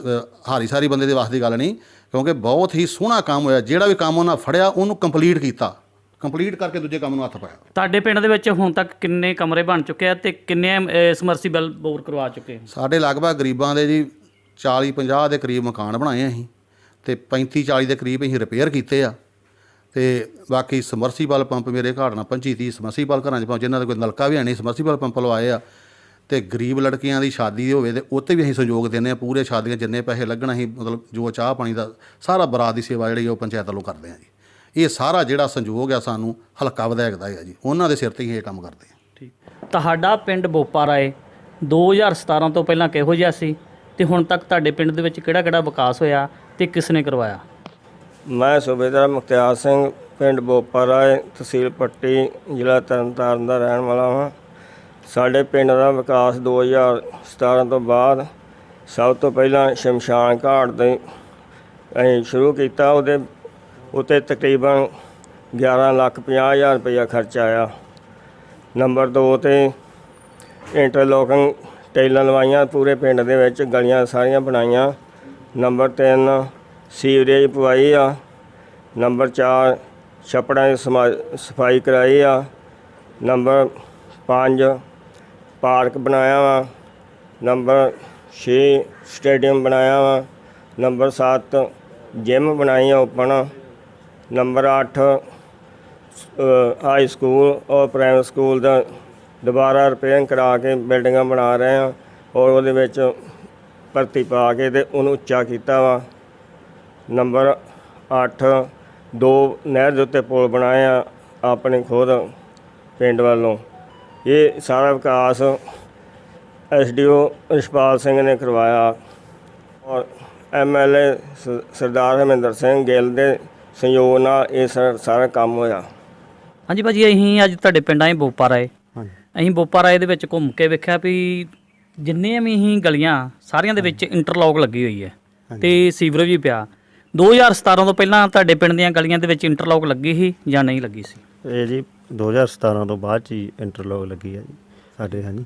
Speaker 4: ਹਾਰੀ ਸਾਰੀ ਬੰਦੇ ਦੇ ਵਾਸਤੇ ਗੱਲ ਨਹੀਂ। ਕਿਉਂਕਿ ਬਹੁਤ ਹੀ ਸੋਹਣਾ ਕੰਮ ਹੋਇਆ ਜਿਹੜਾ ਵੀ ਕੰਮ ਉਹਨਾਂ ਫੜਿਆ ਉਹਨੂੰ ਕੰਪਲੀਟ ਕੀਤਾ। ਕੰਪਲੀਟ ਕਰਕੇ ਦੂਜੇ ਕੰਮ ਨੂੰ ਹੱਥ ਪਾਇਆ।
Speaker 2: ਤੁਹਾਡੇ ਪਿੰਡ ਦੇ ਵਿੱਚ ਹੁਣ ਤੱਕ ਕਿੰਨੇ ਕਮਰੇ ਬਣ ਚੁੱਕੇ ਆ ਤੇ ਕਿੰਨੇ ਸਮਰਸੀਬਲ ਬੋਰ ਕਰਵਾ ਚੁੱਕੇ
Speaker 4: ਸਾਡੇ ਲਗਭਗ ਗਰੀਬਾਂ ਦੇ ਜੀ 40 50 ਦੇ ਕਰੀਬ ਮਕਾਨ ਬਣਾਏ ਆ ਅਸੀਂ ਤੇ 35 40 ਦੇ ਕਰੀਬ ਅਸੀਂ ਰਿਪੇਅਰ ਕੀਤੇ ਆ ਤੇ ਬਾਕੀ ਸਮਰਸੀਬਲ ਪੰਪ ਮੇਰੇ ਘਾਟ ਨਾਲ 25 30 ਸਮਰਸੀਬਲ ਘਰਾਂ 'ਚ ਪਹੁੰਚ ਜਿਨ੍ਹਾਂ ਦਾ ਕੋਈ ਨਲਕਾ ਵੀ ਹੈ ਨਹੀਂ ਸਮਰਸੀਬਲ ਪੰਪ ਲਵਾਏ ਆ। ਤੇ ਗਰੀਬ ਲੜਕੀਆਂ ਦੀ ਸ਼ਾਦੀ ਹੋਵੇ ਤੇ ਉੱਤੇ ਵੀ ਅਸੀਂ ਸਹਿਯੋਗ ਦਿੰਦੇ ਆ ਪੂਰੇ ਸ਼ਾਦੀਆਂ ਜਿੰਨੇ ਪੈਸੇ ਲੱਗਣ ਅਸੀਂ ਮਤਲਬ ਜੋ ਚਾਹ ਪਾਣੀ ਦਾ ਸਾਰਾ ਬਰਾਤ ਦੀ ਸੇਵਾ ਜਿਹੜੀ ਉਹ ਪੰਚਾਇਤ ਵੱਲੋਂ ਕਰਦੇ ਆ ਜੀ। ਇਹ ਸਾਰਾ ਜਿਹੜਾ ਸੰਯੋਗ ਆ ਸਾਨੂੰ ਹਲਕਾ ਵਿਧਾਇਕ ਦਾ ਹੈ ਜੀ। ਉਹਨਾਂ ਦੇ ਸਿਰ ਤੇ ਹੀ ਇਹ ਕੰਮ ਕਰਦੇ ਆ
Speaker 2: ਠੀਕ। ਤੁਹਾਡਾ ਪਿੰਡ ਬੋਪਾ ਰਾਏ 2017 ਤੋਂ ਪਹਿਲਾਂ ਕਿਹੋ ਜਿਹਾ ਸੀ ਤੇ ਹੁਣ ਤੱਕ ਤੁਹਾਡੇ ਪਿੰਡ ਦੇ ਵਿੱਚ ਕਿਹੜਾ ਕਿਹੜਾ ਵਿਕਾਸ ਹੋਇਆ ਤੇ ਕਿਸ ਨੇ ਕਰਵਾਇਆ?
Speaker 5: ਮੈਂ ਸੂਬੇਦਾਰ ਮੁਖਤਿਆਰ ਸਿੰਘ ਪਿੰਡ ਬੋਪਾਰਾਏ ਤਹਿਸੀਲ ਪੱਟੀ ਜ਼ਿਲ੍ਹਾ ਤਰਨਤਾਰਨ ਦਾ ਰਹਿਣ ਵਾਲਾ ਹਾਂ। ਸਾਡੇ ਪਿੰਡ ਦਾ ਵਿਕਾਸ 2017 ਤੋਂ ਬਾਅਦ ਸਭ ਤੋਂ ਪਹਿਲਾਂ ਸ਼ਮਸ਼ਾਨ ਘਾਟ ਦੇ ਅਸੀਂ ਸ਼ੁਰੂ ਕੀਤਾ, ਉਹਦੇ ਉੱਤੇ ਤਕਰੀਬਨ 11 ਲੱਖ 50 ਹਜ਼ਾਰ ਰੁਪਇਆ ਖਰਚ ਆਇਆ। ਨੰਬਰ 2 ਤੇ ਇੰਟਰਲੋਕਿੰਗ ਟੇਲਾਂ ਲਵਾਈਆਂ, ਪੂਰੇ ਪਿੰਡ ਦੇ ਵਿੱਚ ਗਲੀਆਂ ਸਾਰੀਆਂ ਬਣਾਈਆਂ। ਨੰਬਰ 3 ਸੀਵਰੇਜ ਪਵਾਈ ਆ। ਨੰਬਰ 4 ਛੱਪੜਾਂ ਦੀ ਸਮਾ- ਸਫ਼ਾਈ ਕਰਾਈ ਆ। ਨੰਬਰ 5 ਪਾਰਕ ਬਣਾਇਆ ਵਾ। ਨੰਬਰ 6 ਸਟੇਡੀਅਮ ਬਣਾਇਆ ਵਾ। ਨੰਬਰ 7 ਜਿਮ ਬਣਾਈ ਆ ਓਪਨ। ਨੰਬਰ 8 ਹਾਈ ਸਕੂਲ ਔਰ ਪ੍ਰਾਇਮਰੀ ਸਕੂਲ ਦਾ ਦੁਬਾਰਾ ਰਿਪੇਅਰਿੰਗ ਕਰਾ ਕੇ ਬਿਲਡਿੰਗਾਂ ਬਣਾ ਰਹੇ ਆ। ਔਰ ਉਹਦੇ ਵਿੱਚ ਭਰਤੀ ਪਾ ਕੇ ਤੇ ਉਹਨੂੰ ਉੱਚਾ ਕੀਤਾ ਵਾ। ਨੰਬਰ 8 ਦੋ ਨਹਿਰ ਦੇ ਉੱਤੇ ਪੁਲ ਬਣਾਏ ਆ ਆਪਣੇ ਖੁਦ ਪਿੰਡ ਵੱਲੋਂ। ਇਹ ਸਾਰਾ ਵਿਕਾਸ ਐਸਡੀਓ ਰਿਸ਼ਪਾਲ ਸਿੰਘ ਨੇ ਕਰਵਾਇਆ ਔਰ ਐਮਐਲਏ ਸਰਦਾਰ ਹਰਮਿੰਦਰ ਸਿੰਘ ਗਿੱਲ ਦੇ ਸਹਿਯੋਗ ਨਾਲ ਇਹ ਸਾਰਾ ਕੰਮ ਹੋਇਆ।
Speaker 2: ਹਾਂਜੀ ਭਾਜੀ ਅਸੀਂ ਅੱਜ ਤੁਹਾਡੇ ਪਿੰਡ ਆਏ ਬੋਪਰ ਆਏ
Speaker 6: ਹਾਂਜੀ।
Speaker 2: ਅਸੀਂ ਬੋਪਰ ਆਏ ਦੇ ਵਿੱਚ ਘੁੰਮ ਕੇ ਵੇਖਿਆ ਵੀ ਜਿੰਨੇ ਵੀ ਅਸੀਂ ਗਲੀਆਂ ਸਾਰੀਆਂ ਦੇ ਵਿੱਚ ਇੰਟਰਲੌਕ ਲੱਗੀ ਹੋਈ ਹੈ ਤੇ ਸੀਵਰੇਜ ਵੀ ਪਿਆ। 2017 ਤੋਂ ਪਹਿਲਾਂ ਤੁਹਾਡੇ ਪਿੰਡ ਦੀਆਂ ਗਲੀਆਂ ਦੇ ਵਿੱਚ ਇੰਟਰਲੌਕ ਲੱਗੀ ਸੀ ਜਾਂ ਨਹੀਂ ਲੱਗੀ ਸੀ?
Speaker 6: ਇਹ ਜੀ 2017 ਤੋਂ ਬਾਅਦ 'ਚ ਹੀ ਇੰਟਰਲੋਕ ਲੱਗੀ ਹੈ ਜੀ ਸਾਡੇ ਹਾਂਜੀ।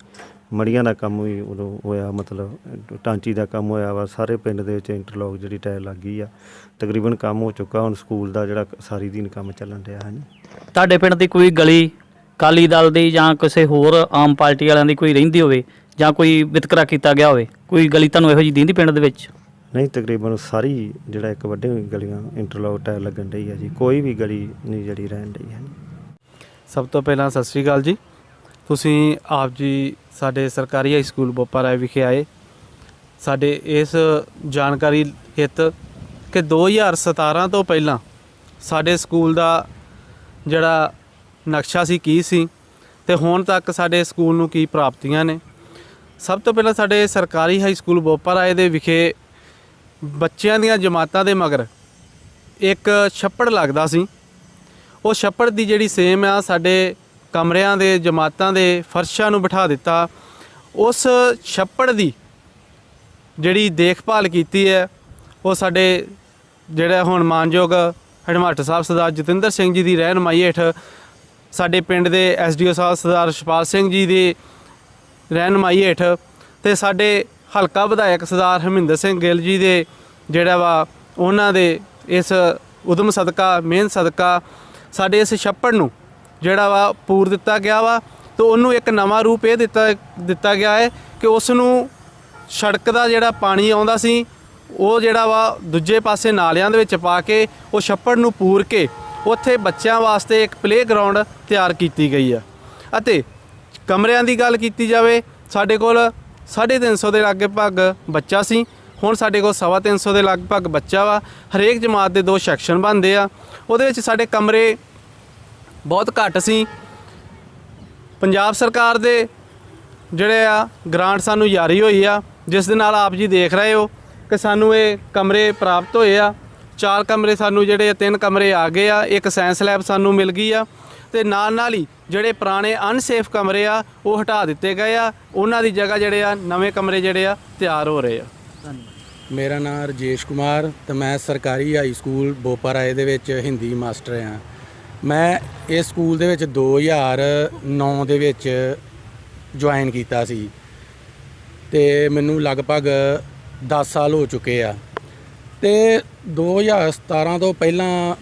Speaker 6: ਮੜੀਆਂ ਦਾ ਕੰਮ ਵੀ ਉਦੋਂ ਹੋਇਆ ਮਤਲਬ ਟਾਂਚੀ ਦਾ ਕੰਮ ਹੋਇਆ ਵਾ ਸਾਰੇ ਪਿੰਡ ਦੇ ਵਿੱਚ ਇੰਟਰਲੋਕ ਜਿਹੜੀ ਟਾਇਲ ਲੱਗ ਗਈ ਆ। ਤਕਰੀਬਨ ਕੰਮ ਹੋ ਚੁੱਕਾ ਹੁਣ ਸਕੂਲ ਦਾ ਜਿਹੜਾ ਸਾਰੀ ਦਿਨ ਕੰਮ ਚੱਲਣ ਰਿਹਾ ਹਾਂਜੀ।
Speaker 2: ਤੁਹਾਡੇ ਪਿੰਡ ਦੀ ਕੋਈ ਗਲੀ ਕਾਲੀ ਦਲ ਦੀ ਜਾਂ ਕਿਸੇ ਹੋਰ ਆਮ ਪਾਰਟੀ ਵਾਲਿਆਂ ਦੀ ਕੋਈ ਰਹਿੰਦੀ ਹੋਵੇ ਜਾਂ ਕੋਈ ਵਿਤਕਰਾ ਕੀਤਾ ਗਿਆ ਹੋਵੇ? ਕੋਈ ਗਲੀ ਤੁਹਾਨੂੰ ਇਹੋ ਜਿਹੀ ਦੀਂਦੀ ਪਿੰਡ ਦੇ ਵਿੱਚ?
Speaker 6: ਨਹੀਂ ਤਕਰੀਬਨ ਸਾਰੀ ਜਿਹੜਾ ਇੱਕ ਵੱਡੇ ਗਲੀਆਂ ਇੰਟਰਲੋਕ ਟਾਇਲ ਲੱਗਣ ਰਹੀ ਹੈ ਜੀ। ਕੋਈ ਵੀ ਗਲੀ ਨਹੀਂ ਜਿਹੜੀ ਰਹਿਣ ਰਹੀ ਹੈ
Speaker 7: ਸਭ ਤੋਂ ਪਹਿਲਾਂ ਸਤਿ ਸ੍ਰੀ ਅਕਾਲ ਜੀ। ਤੁਸੀਂ ਆਪ ਜੀ ਸਾਡੇ ਸਰਕਾਰੀ ਹਾਈ ਸਕੂਲ ਬੋਪਾਰਾਏ ਵਿਖੇ ਆਏ। ਸਾਡੇ ਇਸ ਜਾਣਕਾਰੀ ਹਿੱਤ ਕਿ 2017 ਤੋਂ ਪਹਿਲਾਂ ਸਾਡੇ ਸਕੂਲ ਦਾ ਜਿਹੜਾ ਨਕਸ਼ਾ ਸੀ ਕੀ ਸੀ ਤੇ ਹੁਣ ਤੱਕ ਸਾਡੇ ਸਕੂਲ ਨੂੰ ਕੀ ਪ੍ਰਾਪਤੀਆਂ ਨੇ। ਸਭ ਤੋਂ ਪਹਿਲਾਂ ਸਾਡੇ ਸਰਕਾਰੀ ਹਾਈ ਸਕੂਲ ਬੋਪਾਰਾਏ ਦੇ ਵਿਖੇ ਬੱਚਿਆਂ ਦੀਆਂ ਜਮਾਤਾਂ ਦੇ ਮਗਰ ਇੱਕ ਛੱਪੜ ਲੱਗਦਾ ਸੀ। ਉਹ ਛੱਪੜ ਦੀ ਜਿਹੜੀ ਸੇਮ ਆ ਸਾਡੇ ਕਮਰਿਆਂ ਦੇ, ਜਮਾਤਾਂ ਦੇ ਫਰਸ਼ਾਂ ਨੂੰ ਬਿਠਾ ਦਿੱਤਾ। ਉਸ ਛੱਪੜ ਦੀ ਜਿਹੜੀ ਦੇਖਭਾਲ ਕੀਤੀ ਹੈ, ਉਹ ਸਾਡੇ ਜਿਹੜਾ ਹੁਣ ਮਾਨਯੋਗ ਹੈਡਮਾਸਟਰ ਸਾਹਿਬ ਸਰਦਾਰ ਜਤਿੰਦਰ ਸਿੰਘ ਜੀ ਦੀ ਰਹਿਨਮਾਈ ਹੇਠ ਸਾਡੇ ਪਿੰਡ ਦੇ ਐਸਡੀਓ ਸਾਹਿਬ ਸਰਦਾਰ ਸ਼ਪਾਲ ਸਿੰਘ ਜੀ ਦੀ ਰਹਿਨਮਾਈ ਹੇਠ ਤੇ ਸਾਡੇ ਹਲਕਾ ਵਿਧਾਇਕ ਸਰਦਾਰ ਹਰਮਿੰਦਰ ਸਿੰਘ ਗਿੱਲ ਜੀ ਦੇ ਜਿਹੜਾ ਵਾ, ਉਹਨਾਂ ਦੇ ਇਸ ਉਦਮ ਸਦਕਾ ਮਿਹਨਤ ਸਦਕਾ ਸਾਡੇ ਇਸ ਛੱਪੜ ਨੂੰ, ਜਿਹੜਾ ਵਾ ਪੂਰ ਦਿੱਤਾ ਗਿਆ ਵਾ ਤੇ ਉਹਨੂੰ ਇੱਕ ਨਵਾਂ ਰੂਪ ਇਹ ਦਿੱਤਾ ਦਿੱਤਾ ਗਿਆ ਹੈ ਕਿ ਉਸ ਨੂੰ ਸੜਕ ਦਾ ਜਿਹੜਾ ਪਾਣੀ ਆਉਂਦਾ ਸੀ, ਉਹ ਜਿਹੜਾ ਵਾ ਦੂਜੇ ਪਾਸੇ ਨਾਲਿਆਂ ਦੇ ਵਿੱਚ ਪਾ ਕੇ ਉਹ ਛੱਪੜ ਨੂੰ ਪੂਰ ਕੇ ਉੱਥੇ ਬੱਚਿਆਂ ਵਾਸਤੇ ਇੱਕ ਪਲੇਗਰਾਉਂਡ ਤਿਆਰ ਕੀਤੀ ਗਈ ਆ। ਅਤੇ ਕਮਰਿਆਂ ਦੀ ਗੱਲ ਕੀਤੀ ਜਾਵੇ, ਸਾਡੇ ਕੋਲ 350 ਦੇ ਲਗਭਗ ਬੱਚਾ ਸੀ ਹੁਣ ਸਾਡੇ ਕੋਲ 350 ਦੇ ਲਗਭਗ ਬੱਚਾ ਵਾ, ਹਰੇਕ ਜਮਾਤ ਦੇ ਦੋ ਸੈਕਸ਼ਨ ਬਣਦੇ ਆ। ਉਹਦੇ ਵਿੱਚ ਸਾਡੇ ਕਮਰੇ ਬਹੁਤ ਘੱਟ ਸੀ। ਪੰਜਾਬ ਸਰਕਾਰ ਦੇ ਜਿਹੜੇ ਆ ਗ੍ਰਾਂਟ ਸਾਨੂੰ ਜਾਰੀ ਹੋਈ ਆ, ਜਿਸ ਦੇ ਨਾਲ ਆਪ ਜੀ ਦੇਖ ਰਹੇ ਹੋ ਕਿ ਸਾਨੂੰ ਇਹ ਕਮਰੇ ਪ੍ਰਾਪਤ ਹੋਏ ਆ। ਚਾਰ ਕਮਰੇ ਸਾਨੂੰ ਜਿਹੜੇ ਆ, ਤਿੰਨ ਕਮਰੇ ਆ ਗਏ ਆ, ਇੱਕ ਸਾਇੰਸ ਲੈਬ ਸਾਨੂੰ ਮਿਲ ਗਈ ਆ। ਤੇ ਨਾਲ ਨਾਲ ਹੀ ਜਿਹੜੇ ਪੁਰਾਣੇ ਅਨਸੇਫ ਕਮਰੇ ਆ, ਉਹ ਹਟਾ ਦਿੱਤੇ ਗਏ ਆ। ਉਹਨਾਂ ਦੀ ਜਗ੍ਹਾ ਜਿਹੜੇ ਆ, ਨਵੇਂ ਕਮਰੇ ਜਿਹੜੇ ਆ, ਤਿਆਰ ਹੋ ਰਹੇ ਆ।
Speaker 8: ਮੇਰਾ ਨਾਮ ਰਜੇਸ਼ ਕੁਮਾਰ ਤੇ ਮੈਂ ਸਰਕਾਰੀ ਹਾਈ ਸਕੂਲ ਬੋਪਾਰਾਏ ਦੇ ਵਿੱਚ ਹਿੰਦੀ ਮਾਸਟਰ ਹਾਂ। ਮੈਂ ਇਸ ਸਕੂਲ ਦੇ ਵਿੱਚ 2009 ਦੇ ਵਿੱਚ ਜੁਆਇਨ ਕੀਤਾ ਸੀ ਤੇ ਮੈਨੂੰ ਲਗਭਗ 10 ਸਾਲ ਹੋ ਚੁੱਕੇ ਆ। ਤੇ 2017 ਤੋਂ ਪਹਿਲਾਂ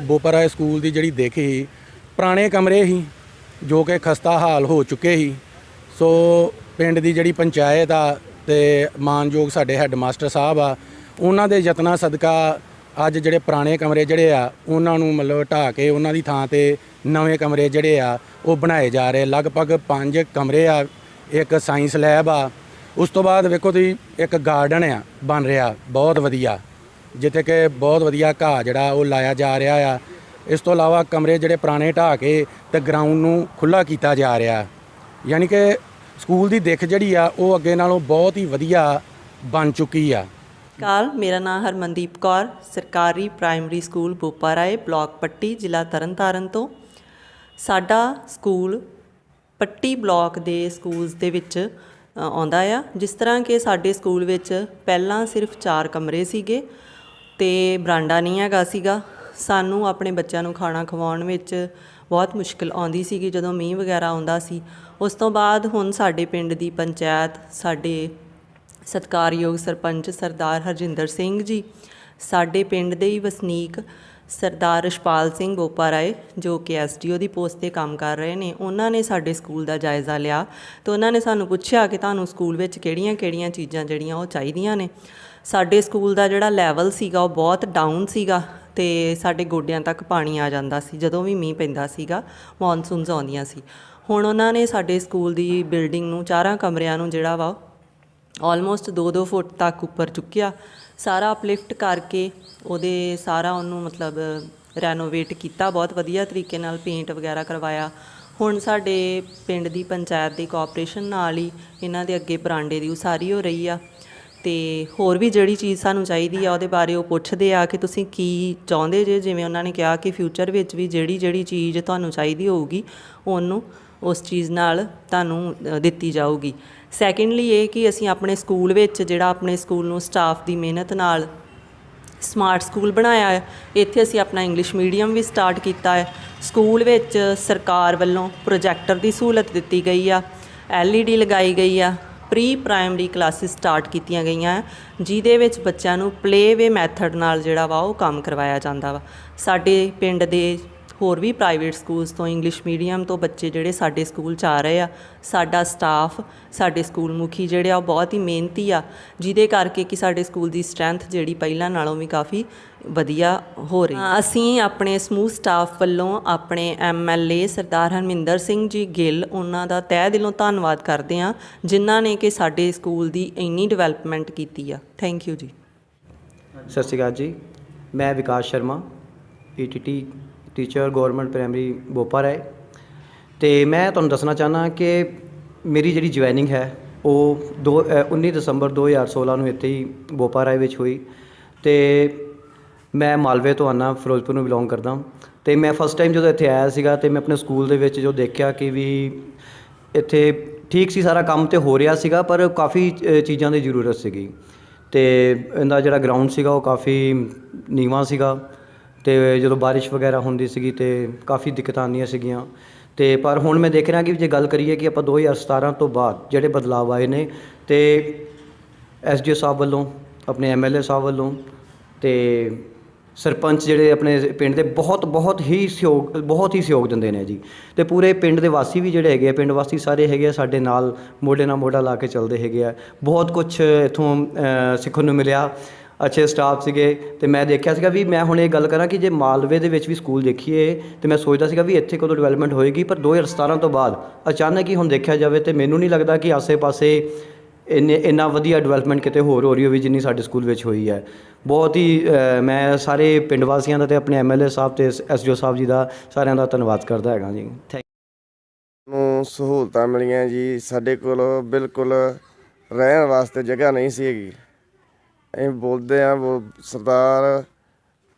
Speaker 8: ਬੋਪਾਰਾਏ ਸਕੂਲ ਦੀ ਜਿਹੜੀ ਦੇਖੀ ਪੁਰਾਣੇ ਕਮਰੇ ਸੀ, ਜੋ ਕਿ ਖਸਤਾ ਹਾਲ ਹੋ ਚੁੱਕੇ ਸੀ। ਸੋ ਪਿੰਡ ਦੀ ਜਿਹੜੀ ਪੰਚਾਇਤ ਆ ਤੇ ਮਾਨਯੋਗ ਸਾਡੇ ਹੈੱਡਮਾਸਟਰ ਸਾਹਿਬ ਆ, ਉਹਨਾਂ ਦੇ ਯਤਨਾਂ ਸਦਕਾ ਅੱਜ ਜਿਹੜੇ ਪੁਰਾਣੇ ਕਮਰੇ ਜਿਹੜੇ ਆ, ਉਹਨਾਂ ਨੂੰ ਮਤਲਬ ਢਾਹ ਕੇ ਉਹਨਾਂ ਦੀ ਥਾਂ ਤੇ ਨਵੇਂ ਕਮਰੇ ਜਿਹੜੇ ਆ, ਉਹ ਬਣਾਏ ਜਾ ਰਹੇ। ਲਗਭਗ 5 ਕਮਰੇ ਆ, ਇੱਕ ਸਾਇੰਸ ਲੈਬ ਆ, ਉਸ ਤੋਂ ਬਾਅਦ ਵੇਖੋ ਤੁਸੀਂ, ਇੱਕ ਗਾਰਡਨ ਆ, ਬਣ ਰਿਹਾ, ਬਹੁਤ ਵਧੀਆ। ਜਿੱਥੇ ਕਿ ਬਹੁਤ ਵਧੀਆ ਘਾਹ ਜਿਹੜਾ, ਉਹ ਲਾਇਆ ਜਾ ਰਿਹਾ ਆ। ਇਸ ਤੋਂ ਇਲਾਵਾ ਕਮਰੇ ਜਿਹੜੇ ਪੁਰਾਣੇ ਢਾਹ ਕੇ ਤੇ ਗਰਾਊਂਡ ਨੂੰ ਖੁੱਲਾ ਕੀਤਾ ਜਾ ਰਿਹਾ। ਯਾਨੀ ਕਿ ਸਕੂਲ ਦੀ ਦਿੱਖ ਜਿਹੜੀ ਆ, ਉਹ ਅੱਗੇ ਨਾਲੋਂ ਬਹੁਤ ਹੀ ਵਧੀਆ ਬਣ ਚੁੱਕੀ ਆ।
Speaker 9: ਕਾਲ, ਮੇਰਾ ਨਾਮ ਹਰਮਨਦੀਪ ਕੌਰ, ਸਰਕਾਰੀ primary school Boparai, block Patti, ਜ਼ਿਲ੍ਹਾ ਤਰਨਤਾਰਨ ਤੋਂ। ਸਾਡਾ ਸਕੂਲ ਪੱਟੀ ਬਲਾਕ ਦੇ ਸਕੂਲਸ ਦੇ ਵਿੱਚ ਆਉਂਦਾ ਆ। ਜਿਸ ਤਰ੍ਹਾਂ ਕਿ ਸਾਡੇ ਸਕੂਲ ਵਿੱਚ ਪਹਿਲਾਂ ਸਿਰਫ 4 ਕਮਰੇ ਸੀਗੇ ਤੇ ਬਰਾਂਡਾ ਨਹੀਂ ਹੈਗਾ ਸੀਗਾ। ਸਾਨੂੰ ਆਪਣੇ ਬੱਚਿਆਂ ਨੂੰ ਖਾਣਾ ਖਵਾਉਣ ਵਿੱਚ ਬਹੁਤ ਮੁਸ਼ਕਲ ਆਉਂਦੀ ਸੀਗੀ ਜਦੋਂ ਮੀਂਹ ਵਗੈਰਾ ਆਉਂਦਾ ਸੀ। ਉਸ ਤੋਂ ਬਾਅਦ ਹੁਣ ਸਾਡੇ ਪਿੰਡ ਦੀ ਪੰਚਾਇਤ, ਸਾਡੇ ਸਤਿਕਾਰਯੋਗ ਸਰਪੰਚ ਸਰਦਾਰ ਹਰਜਿੰਦਰ ਸਿੰਘ ਜੀ, ਸਾਡੇ ਪਿੰਡ ਦੇ ਹੀ ਵਸਨੀਕ ਸਰਦਾਰ ਰਸ਼ਪਾਲ ਸਿੰਘ ਬੋਪਾਰਾਏ ਜੋ ਕਿ ਐਸਡੀਓ ਦੀ ਪੋਸਟ ਤੇ ਕੰਮ ਕਰ ਰਹੇ ਨੇ, ਉਹਨਾਂ ਨੇ ਸਾਡੇ ਸਕੂਲ ਦਾ ਜਾਇਜ਼ਾ ਲਿਆ ਤੇ ਉਹਨਾਂ ਨੇ ਸਾਨੂੰ ਪੁੱਛਿਆ ਕਿ ਤੁਹਾਨੂੰ ਸਕੂਲ ਵਿੱਚ ਕਿਹੜੀਆਂ-ਕਿਹੜੀਆਂ ਚੀਜ਼ਾਂ ਜਿਹੜੀਆਂ ਉਹ ਚਾਹੀਦੀਆਂ ਨੇ। ਸਾਡੇ ਸਕੂਲ ਦਾ ਜਿਹੜਾ ਲੈਵਲ ਸੀਗਾ ਉਹ ਬਹੁਤ ਡਾਊਨ ਸੀਗਾ ਤੇ ਸਾਡੇ ਗੋਡਿਆਂ ਤੱਕ ਪਾਣੀ ਆ ਜਾਂਦਾ ਸੀ, ਜਦੋਂ ਵੀ ਮੀਂਹ ਪੈਂਦਾ ਸੀਗਾ ਮੌਨਸੂਨਸ ਆਉਂਦੀਆਂ ਸੀ। ਹੁਣ ਉਹਨਾਂ ਨੇ ਸਾਡੇ ਸਕੂਲ ਦੀ ਬਿਲਡਿੰਗ ਨੂੰ, ਚਾਰਾਂ ਕਮਰਿਆਂ ਨੂੰ ਜਿਹੜਾ ਵਾ ਆਲਮੋਸਟ 2-2 ਫੁੱਟ ਤੱਕ ਉੱਪਰ ਚੁੱਕਿਆ। ਸਾਰਾ ਅਪਲਿਫਟ ਕਰਕੇ ਉਹਦੇ ਸਾਰਾ ਉਹਨੂੰ ਮਤਲਬ ਰੈਨੋਵੇਟ ਕੀਤਾ। ਬਹੁਤ ਵਧੀਆ ਤਰੀਕੇ ਨਾਲ ਪੇਂਟ ਵਗੈਰਾ ਕਰਵਾਇਆ। ਹੁਣ ਸਾਡੇ ਪਿੰਡ ਦੀ ਪੰਚਾਇਤ ਦੀ ਕੋਆਪਰੇਸ਼ਨ ਨਾਲ ਹੀ ਇਹਨਾਂ ਦੇ ਅੱਗੇ ਬਰਾਂਡੇ ਦੀ ਉਸਾਰੀ ਹੋ ਰਹੀ ਆ। ਤੇ ਹੋਰ ਵੀ ਜਿਹੜੀ ਚੀਜ਼ ਸਾਨੂੰ ਚਾਹੀਦੀ ਆ, ਉਹਦੇ ਬਾਰੇ ਉਹ ਪੁੱਛਦੇ ਆ ਕਿ ਤੁਸੀਂ ਕੀ ਚਾਹੁੰਦੇ ਜੇ? ਜਿਵੇਂ ਉਹਨਾਂ ਨੇ ਕਿਹਾ ਕਿ ਫਿਊਚਰ ਵਿੱਚ ਵੀ ਜਿਹੜੀ ਜਿਹੜੀ ਚੀਜ਼ ਤੁਹਾਨੂੰ ਚਾਹੀਦੀ ਹੋਊਗੀ, ਉਹਨੂੰ ਉਸ ਚੀਜ਼ ਨਾਲ ਤੁਹਾਨੂੰ ਦਿੱਤੀ ਜਾਊਗੀ। ਸੈਕੰਡਲੀ ਇਹ ਕਿ ਅਸੀਂ ਆਪਣੇ ਸਕੂਲ ਵਿੱਚ ਜਿਹੜਾ ਆਪਣੇ ਸਕੂਲ ਨੂੰ ਸਟਾਫ ਦੀ ਮਿਹਨਤ ਨਾਲ ਸਮਾਰਟ ਸਕੂਲ ਬਣਾਇਆ ਹੈ ਇੱਥੇ ਅਸੀਂ ਆਪਣਾ ਇੰਗਲਿਸ਼ ਮੀਡੀਅਮ ਵੀ ਸਟਾਰਟ ਕੀਤਾ ਹੈ। ਸਕੂਲ ਵਿੱਚ ਸਰਕਾਰ ਵੱਲੋਂ ਪ੍ਰੋਜੈਕਟਰ ਦੀ ਸਹੂਲਤ ਦਿੱਤੀ ਗਈ ਆ LED ਲਗਾਈ ਗਈ ਆ ਪ੍ਰੀ ਪ੍ਰਾਇਮਰੀ ਕਲਾਸਿਸ ਸਟਾਰਟ ਕੀਤੀਆਂ ਗਈਆਂ ਹੈ, ਜਿਹਦੇ ਵਿੱਚ ਬੱਚਿਆਂ ਨੂੰ ਪਲੇਵੇ ਮੈਥਡ ਨਾਲ ਜਿਹੜਾ ਵਾ ਉਹ ਕੰਮ ਕਰਵਾਇਆ ਜਾਂਦਾ ਵਾ। ਸਾਡੇ ਪਿੰਡ ਦੇ ਹੋਰ ਵੀ ਪ੍ਰਾਈਵੇਟ ਸਕੂਲਸ ਤੋਂ ਇੰਗਲਿਸ਼ ਮੀਡੀਅਮ ਤੋਂ ਬੱਚੇ ਜਿਹੜੇ ਸਾਡੇ ਸਕੂਲ ਚ ਆ ਰਹੇ ਆ ਸਾਡਾ ਸਟਾਫ ਸਾਡੇ ਸਕੂਲ ਮੁਖੀ ਜਿਹੜੇ ਆ ਉਹ ਬਹੁਤ ਹੀ ਮਿਹਨਤੀ ਆ ਜਿਹਦੇ ਕਰਕੇ ਕਿ ਸਾਡੇ ਸਕੂਲ ਦੀ ਸਟਰੈਂਥ ਜਿਹੜੀ ਪਹਿਲਾਂ ਨਾਲੋਂ ਵੀ ਕਾਫੀ ਵਧੀਆ ਹੋ ਰਹੀ। ਹੈ ਅਸੀਂ ਆਪਣੇ ਸਮੂਹ ਸਟਾਫ ਵੱਲੋਂ ਆਪਣੇ ਐਮਐਲਏ ਸਰਦਾਰ ਹਰਮਿੰਦਰ ਸਿੰਘ ਜੀ ਗਿੱਲ ਉਹਨਾਂ ਦਾ ਤਹਿ ਦਿਲੋਂ ਧੰਨਵਾਦ ਕਰਦੇ ਆ ਜਿਨ੍ਹਾਂ ਨੇ ਕਿ ਸਾਡੇ ਸਕੂਲ ਦੀ ਇੰਨੀ ਡਿਵੈਲਪਮੈਂਟ ਕੀਤੀ ਆ। ਥੈਂਕ ਯੂ ਜੀ।
Speaker 10: ਸਤਿ ਸ਼੍ਰੀ ਅਕਾਲ ਜੀ। ਮੈਂ Vikas Sharma ETT teacher government primary Boparai ਤੇ ਮੈਂ ਤੁਹਾਨੂੰ ਦੱਸਣਾ ਚਾਹਨਾ ਕਿ ਮੇਰੀ ਜਿਹੜੀ ਜੁਆਇਨਿੰਗ ਹੈ ਉਹ ਦੋ ਅ, 19 ਦਸੰਬਰ 2016 ਨੂੰ ਇੱਥੇ ਹੀ ਬੋਪਾ ਰਾਏ ਵਿੱਚ ਹੋਈ। ਤੇ ਮੈਂ ਮਾਲਵੇ ਤੋਂ ਆਨਾ ਫਿਰੋਜ਼ਪੁਰ ਨੂੰ ਬਿਲੋਂਗ ਕਰਦਾ ਤੇ ਮੈਂ ਫਸਟ ਟਾਈਮ ਜਦੋਂ ਇੱਥੇ ਆਇਆ ਸੀਗਾ ਤੇ ਮੈਂ ਆਪਣੇ ਸਕੂਲ ਦੇ ਵਿੱਚ ਜੋ ਦੇਖਿਆ ਕਿ ਵੀ ਇੱਥੇ ਠੀਕ ਸੀ ਸਾਰਾ ਕੰਮ ਤੇ ਹੋ ਰਿਹਾ ਸੀਗਾ ਪਰ ਕਾਫੀ ਚੀਜ਼ਾਂ ਦੀ ਜ਼ਰੂਰਤ ਸੀਗੀ। ਤੇ ਇਹਦਾ ਜਿਹੜਾ ਗਰਾਊਂਡ ਸੀਗਾ ਉਹ ਕਾਫੀ ਨੀਵਾਂ ਸੀਗਾ। ਅਤੇ ਜਦੋਂ ਬਾਰਿਸ਼ ਵਗੈਰਾ ਹੁੰਦੀ ਸੀਗੀ ਅਤੇ ਕਾਫੀ ਦਿੱਕਤਾਂ ਆਉਂਦੀਆਂ ਸੀਗੀਆਂ। ਅਤੇ ਪਰ ਹੁਣ ਮੈਂ ਦੇਖ ਰਿਹਾ ਕਿ ਜੇ ਗੱਲ ਕਰੀਏ ਕਿ ਆਪਾਂ 2017 ਤੋਂ ਬਾਅਦ ਜਿਹੜੇ ਬਦਲਾਵ ਆਏ ਨੇ ਅਤੇ ਐੱਸ ਡੀ ਓ ਸਾਹਿਬ ਵੱਲੋਂ, ਆਪਣੇ ਐਮਐਲਏ ਸਾਹਿਬ ਵੱਲੋਂ ਅਤੇ ਸਰਪੰਚ ਜਿਹੜੇ ਆਪਣੇ ਪਿੰਡ ਦੇ ਬਹੁਤ ਬਹੁਤ ਹੀ ਸਹਿਯੋਗ, ਬਹੁਤ ਹੀ ਸਹਿਯੋਗ ਦਿੰਦੇ ਨੇ ਜੀ। ਤੇ ਪੂਰੇ ਪਿੰਡ ਦੇ ਵਾਸੀ ਵੀ ਜਿਹੜੇ ਹੈਗੇ ਆ, ਪਿੰਡ ਵਾਸੀ ਸਾਰੇ ਹੈਗੇ ਆ, ਸਾਡੇ ਨਾਲ ਮੋਢੇ ਨਾਲ ਮੋਢਾ ਲਾ ਕੇ ਚੱਲਦੇ ਹੈਗੇ ਆ। ਬਹੁਤ ਕੁਝ ਇਥੋਂ ਸਿੱਖਣ ਨੂੰ ਮਿਲਿਆ। ਅੱਛੇ ਸਟਾਫ ਸੀਗੇ ਤੇ ਮੈਂ ਦੇਖਿਆ ਸੀਗਾ ਵੀ ਮੈਂ ਹੁਣ ਇਹ ਗੱਲ ਕਰਾਂ ਕਿ ਜੇ ਮਾਲਵੇ ਦੇ ਵਿੱਚ ਵੀ ਸਕੂਲ ਦੇਖੀਏ ਤੇ ਮੈਂ ਸੋਚਦਾ ਸੀਗਾ ਵੀ ਇੱਥੇ ਕਦੋਂ ਡਿਵੈਲਪਮੈਂਟ ਹੋਏਗੀ, ਪਰ 2017 ਤੋਂ ਬਾਅਦ ਅਚਾਨਕ ਹੀ ਹੁਣ ਦੇਖਿਆ ਜਾਵੇ ਤੇ ਮੈਨੂੰ ਨਹੀਂ ਲੱਗਦਾ ਕਿ ਆਸੇ-ਪਾਸੇ ਇੰਨੇ, ਇੰਨਾ ਵਧੀਆ ਡਿਵੈਲਪਮੈਂਟ ਕਿਤੇ ਹੋਰ ਹੋ ਰਹੀ ਹੋਵੇ ਜਿੰਨੀ ਸਾਡੇ ਸਕੂਲ ਵਿੱਚ ਹੋਈ ਹੈ। ਬਹੁਤ ਹੀ ਮੈਂ ਸਾਰੇ ਪਿੰਡ ਵਾਸੀਆਂ ਦਾ ਤੇ ਆਪਣੇ ਐਮਐਲਏ ਸਾਹਿਬ ਤੇ ਐਸਡੀਓ ਸਾਹਿਬ ਜੀ ਦਾ ਸਾਰਿਆਂ ਦਾ ਧੰਨਵਾਦ ਕਰਦਾ ਹੈਗਾ ਜੀ। ਥੈਂਕ
Speaker 11: ਨੂੰ ਸਹੂਲਤਾਂ ਮਿਲੀਆਂ ਜੀ, ਸਾਡੇ ਕੋਲ ਬਿਲਕੁਲ ਰਹਿਣ ਵਾਸਤੇ ਜਗ੍ਹਾ ਨਹੀਂ ਸੀ ਹੈਗੀ। ਅਸੀਂ ਬੋਲਦੇ ਆ ਉਹ ਸਰਦਾਰ